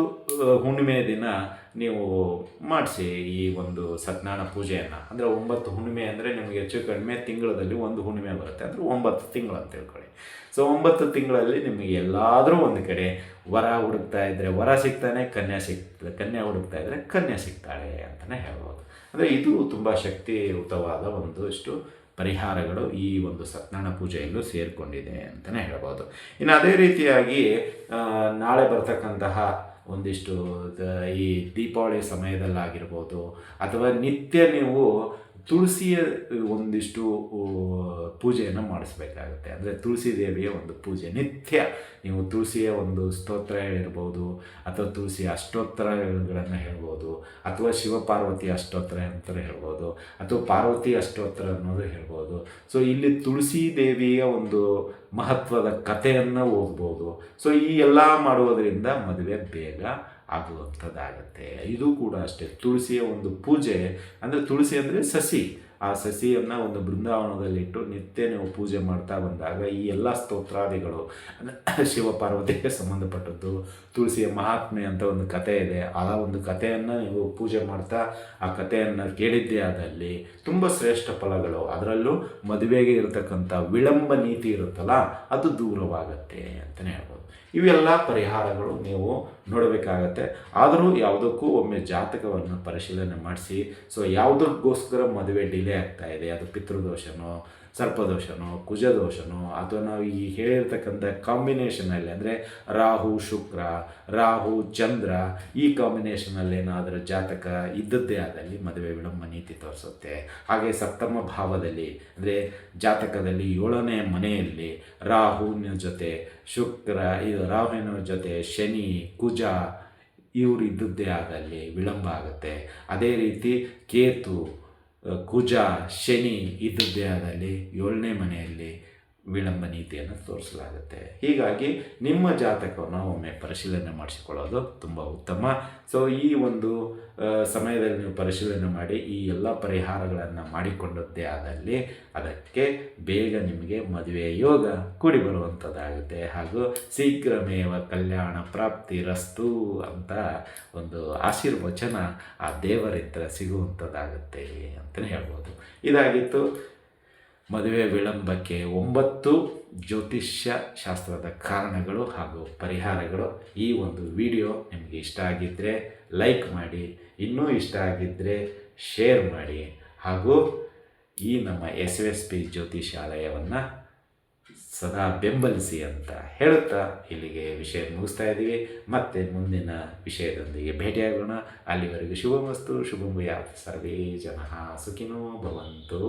ಹುಣ್ಣಿಮೆಯ ದಿನ ನೀವು ಮಾಡಿಸಿ ಈ ಒಂದು ಸತ್ಯನಾರಾಯಣ ಪೂಜೆಯನ್ನು. ಅಂದರೆ ಒಂಬತ್ತು ಹುಣ್ಣಿಮೆ ಅಂದರೆ ನಿಮಗೆ ಹೆಚ್ಚು ಕಡಿಮೆ ತಿಂಗಳಲ್ಲಿ ಒಂದು ಹುಣ್ಣಿಮೆ ಬರುತ್ತೆ. ಅಂದರೆ ಒಂಬತ್ತು ತಿಂಗಳು ಅಂತ ತಿಳ್ಕೊಳ್ಳಿ. ಸೊ ಒಂಬತ್ತು ತಿಂಗಳಲ್ಲಿ ನಿಮಗೆ ಎಲ್ಲಾದರೂ ಒಂದು ಕಡೆ ವರ ಹುಡುಕ್ತಾ ಇದ್ದರೆ ವರ ಸಿಗ್ತಾನೆ, ಕನ್ಯಾ ಸಿಗ್ತದೆ ಕನ್ಯಾ ಹುಡುಕ್ತಾ ಇದ್ದರೆ ಕನ್ಯಾ ಸಿಗ್ತಾಳೆ ಅಂತಲೇ ಹೇಳ್ಬೋದು. ಅಂದರೆ ಇದು ತುಂಬ ಶಕ್ತಿಯುತವಾದ ಒಂದಷ್ಟು ಪರಿಹಾರಗಳು ಈ ಒಂದು ಸತ್ಯನಾರಾಯಣ ಪೂಜೆಯಲ್ಲೂ ಸೇರಿಕೊಂಡಿದೆ ಅಂತಲೇ ಹೇಳ್ಬೋದು. ಇನ್ನು ಅದೇ ರೀತಿಯಾಗಿ ನಾಳೆ ಬರ್ತಕ್ಕಂತಹ ಒಂದಿಷ್ಟು ಈ ದೀಪಾವಳಿ ಸಮಯದಲ್ಲಾಗಿರ್ಬೋದು ಅಥವಾ ನಿತ್ಯ ನೀವು ತುಳಸಿಯ ಒಂದಿಷ್ಟು ಪೂಜೆಯನ್ನು ಮಾಡಿಸ್ಬೇಕಾಗುತ್ತೆ. ಅಂದರೆ ತುಳಸಿ ದೇವಿಯ ಒಂದು ಪೂಜೆ. ನಿತ್ಯ ನೀವು ತುಳಸಿಯ ಒಂದು ಸ್ತೋತ್ರ ಹೇಳ್ಬೋದು, ಅಥವಾ ತುಳಸಿ ಅಷ್ಟೋತ್ತರಗಳನ್ನು ಹೇಳ್ಬೋದು, ಅಥವಾ ಶಿವಪಾರ್ವತಿ ಅಷ್ಟೋತ್ತರ ಅಂತ ಹೇಳ್ಬೋದು, ಅಥವಾ ಪಾರ್ವತಿ ಅಷ್ಟೋತ್ತರ ಅನ್ನೋದು ಹೇಳ್ಬೋದು. ಸೊ ಇಲ್ಲಿ ತುಳಸಿ ದೇವಿಯ ಒಂದು ಮಹತ್ವದ ಕಥೆಯನ್ನು ಓದ್ಬೋದು. ಸೊ ಈ ಎಲ್ಲ ಮಾಡುವುದರಿಂದ ಮದುವೆ ಬೇಗ ಆಗುವಂಥದ್ದಾಗತ್ತೆ ಇದು ಕೂಡ ಅಷ್ಟೇ. ತುಳಸಿಯ ಒಂದು ಪೂಜೆ, ಅಂದರೆ ತುಳಸಿ ಅಂದರೆ ಸಸಿ. ಆ ಸಸಿಯನ್ನು ಒಂದು ಬೃಂದಾವನದಲ್ಲಿಟ್ಟು ನಿತ್ಯ ನೀವು ಪೂಜೆ ಮಾಡ್ತಾ ಬಂದಾಗ ಈ ಎಲ್ಲ ಸ್ತೋತ್ರಾದಿಗಳು, ಅಂದರೆ ಶಿವಪಾರ್ವತಿಗೆ ಸಂಬಂಧಪಟ್ಟದ್ದು, ತುಳಸಿಯ ಮಹಾತ್ಮೆ ಅಂತ ಒಂದು ಕತೆ ಇದೆ. ಆ ಒಂದು ಕಥೆಯನ್ನು ನೀವು ಪೂಜೆ ಮಾಡ್ತಾ, ಆ ಕಥೆಯನ್ನು ಕೇಳಿದ್ದೇ ಆದಲ್ಲಿ ತುಂಬ ಶ್ರೇಷ್ಠ ಫಲಗಳು. ಅದರಲ್ಲೂ ಮದುವೆಗೆ ಇರತಕ್ಕಂಥ ವಿಳಂಬ ನೀತಿ ಇರುತ್ತಲ್ಲ, ಅದು ದೂರವಾಗತ್ತೆ ಅಂತಲೇ ಹೇಳ್ಬೋದು. ಇವೆಲ್ಲ ಪರಿಹಾರಗಳು ನೀವು ನೋಡಬೇಕಾಗತ್ತೆ. ಆದರೂ ಯಾವುದಕ್ಕೂ ಒಮ್ಮೆ ಜಾತಕವನ್ನು ಪರಿಶೀಲನೆ ಮಾಡಿಸಿ. ಸೊ ಯಾವುದಕ್ಕೋಸ್ಕರ ಮದುವೆ ಡಿಲೇ ಆಗ್ತಾ ಇದೆ? ಅದು ಪಿತೃದೋಷನೋ ಸರ್ಪದೋಷನೋ, ಕುಜದೋಷನೋ, ಅಥವಾ ನಾವು ಈ ಹೇಳಿರ್ತಕ್ಕಂಥ ಕಾಂಬಿನೇಷನಲ್ಲಿ ಅಂದರೆ ರಾಹು, ಶುಕ್ರ, ರಾಹು, ಚಂದ್ರ, ಈ ಕಾಂಬಿನೇಷನಲ್ಲಿ ಏನಾದರೂ ಜಾತಕ ಇದ್ದದ್ದೇ ಆದಲ್ಲಿ ಮದುವೆ ವಿಳಂಬ ನೀತಿ ತೋರಿಸುತ್ತೆ. ಹಾಗೆ ಸಪ್ತಮ ಭಾವದಲ್ಲಿ ಅಂದರೆ ಜಾತಕದಲ್ಲಿ ಏಳನೇ ಮನೆಯಲ್ಲಿ ರಾಹುವಿನ ಜೊತೆ, ಶುಕ್ರ, ಇದು ರಾಹುವಿನ ಜೊತೆ, ಶನಿ, ಕುಜ ಇವರು ಇದ್ದದ್ದೇ ಆದಲ್ಲಿ ವಿಳಂಬ ಆಗುತ್ತೆ. ಅದೇ ರೀತಿ ಕೇತು ಕುಜ ಶನಿ ಇದ್ದದ್ದೇ ಆದಲ್ಲಿ ಏಳನೇ ಮನೆಯಲ್ಲಿ ವಿಳಂಬ ನೀತಿಯನ್ನು ತೋರಿಸಲಾಗುತ್ತೆ. ಹೀಗಾಗಿ ನಿಮ್ಮ ಜಾತಕವನ್ನು ಒಮ್ಮೆ ಪರಿಶೀಲನೆ ಮಾಡಿಸಿಕೊಳ್ಳೋದು ತುಂಬ ಉತ್ತಮ. ಸೊ ಈ ಒಂದು ಸಮಯದಲ್ಲಿ ನೀವು ಪರಿಶೀಲನೆ ಮಾಡಿ ಈ ಎಲ್ಲ ಪರಿಹಾರಗಳನ್ನು ಮಾಡಿಕೊಂಡದ್ದೇ ಆದಲ್ಲಿ ಅದಕ್ಕೆ ಬೇಗ ನಿಮಗೆ ಮದುವೆ ಯೋಗ ಕೂಡಿ ಬರುವಂಥದ್ದಾಗುತ್ತೆ ಹಾಗೂ ಶೀಘ್ರಮೇವ ಕಲ್ಯಾಣ ಪ್ರಾಪ್ತಿ ರಸ್ತು ಅಂತ ಒಂದು ಆಶೀರ್ವಚನ ಆ ದೇವರಿಂದ ಸಿಗುವಂಥದ್ದಾಗುತ್ತೆ ಅಂತಲೇ ಹೇಳ್ಬೋದು. ಇದಾಗಿತ್ತು. ಮದುವೆ ವಿಳಂಬಕ್ಕೆ ಒಂಬತ್ತು ಜ್ಯೋತಿಷ್ಯ ಶಾಸ್ತ್ರದ ಕಾರಣಗಳು ಹಾಗೂ ಪರಿಹಾರಗಳು. ಈ ಒಂದು ವಿಡಿಯೋ ನಿಮಗೆ ಇಷ್ಟ ಆಗಿದ್ದರೆ ಲೈಕ್ ಮಾಡಿ, ಇನ್ನೂ ಇಷ್ಟ ಆಗಿದ್ದರೆ ಶೇರ್ ಮಾಡಿ ಹಾಗೂ ಈ ನಮ್ಮ ಎಸ್ ಎಸ್ ಪಿ ಜ್ಯೋತಿಷಾಲಯವನ್ನು ಸದಾ ಬೆಂಬಲಿಸಿ ಅಂತ ಹೇಳುತ್ತಾ ಇಲ್ಲಿಗೆ ವಿಷಯ ಮುಗಿಸ್ತಾ ಇದ್ದೀವಿ. ಮತ್ತೆ ಮುಂದಿನ ವಿಷಯದೊಂದಿಗೆ ಭೇಟಿಯಾಗೋಣ. ಅಲ್ಲಿವರೆಗೂ ಶುಭಮಸ್ತು ಶುಭಮಯ ಸರ್ವೇ ಜನ ಸುಖಿನೋ ಭವಂತು.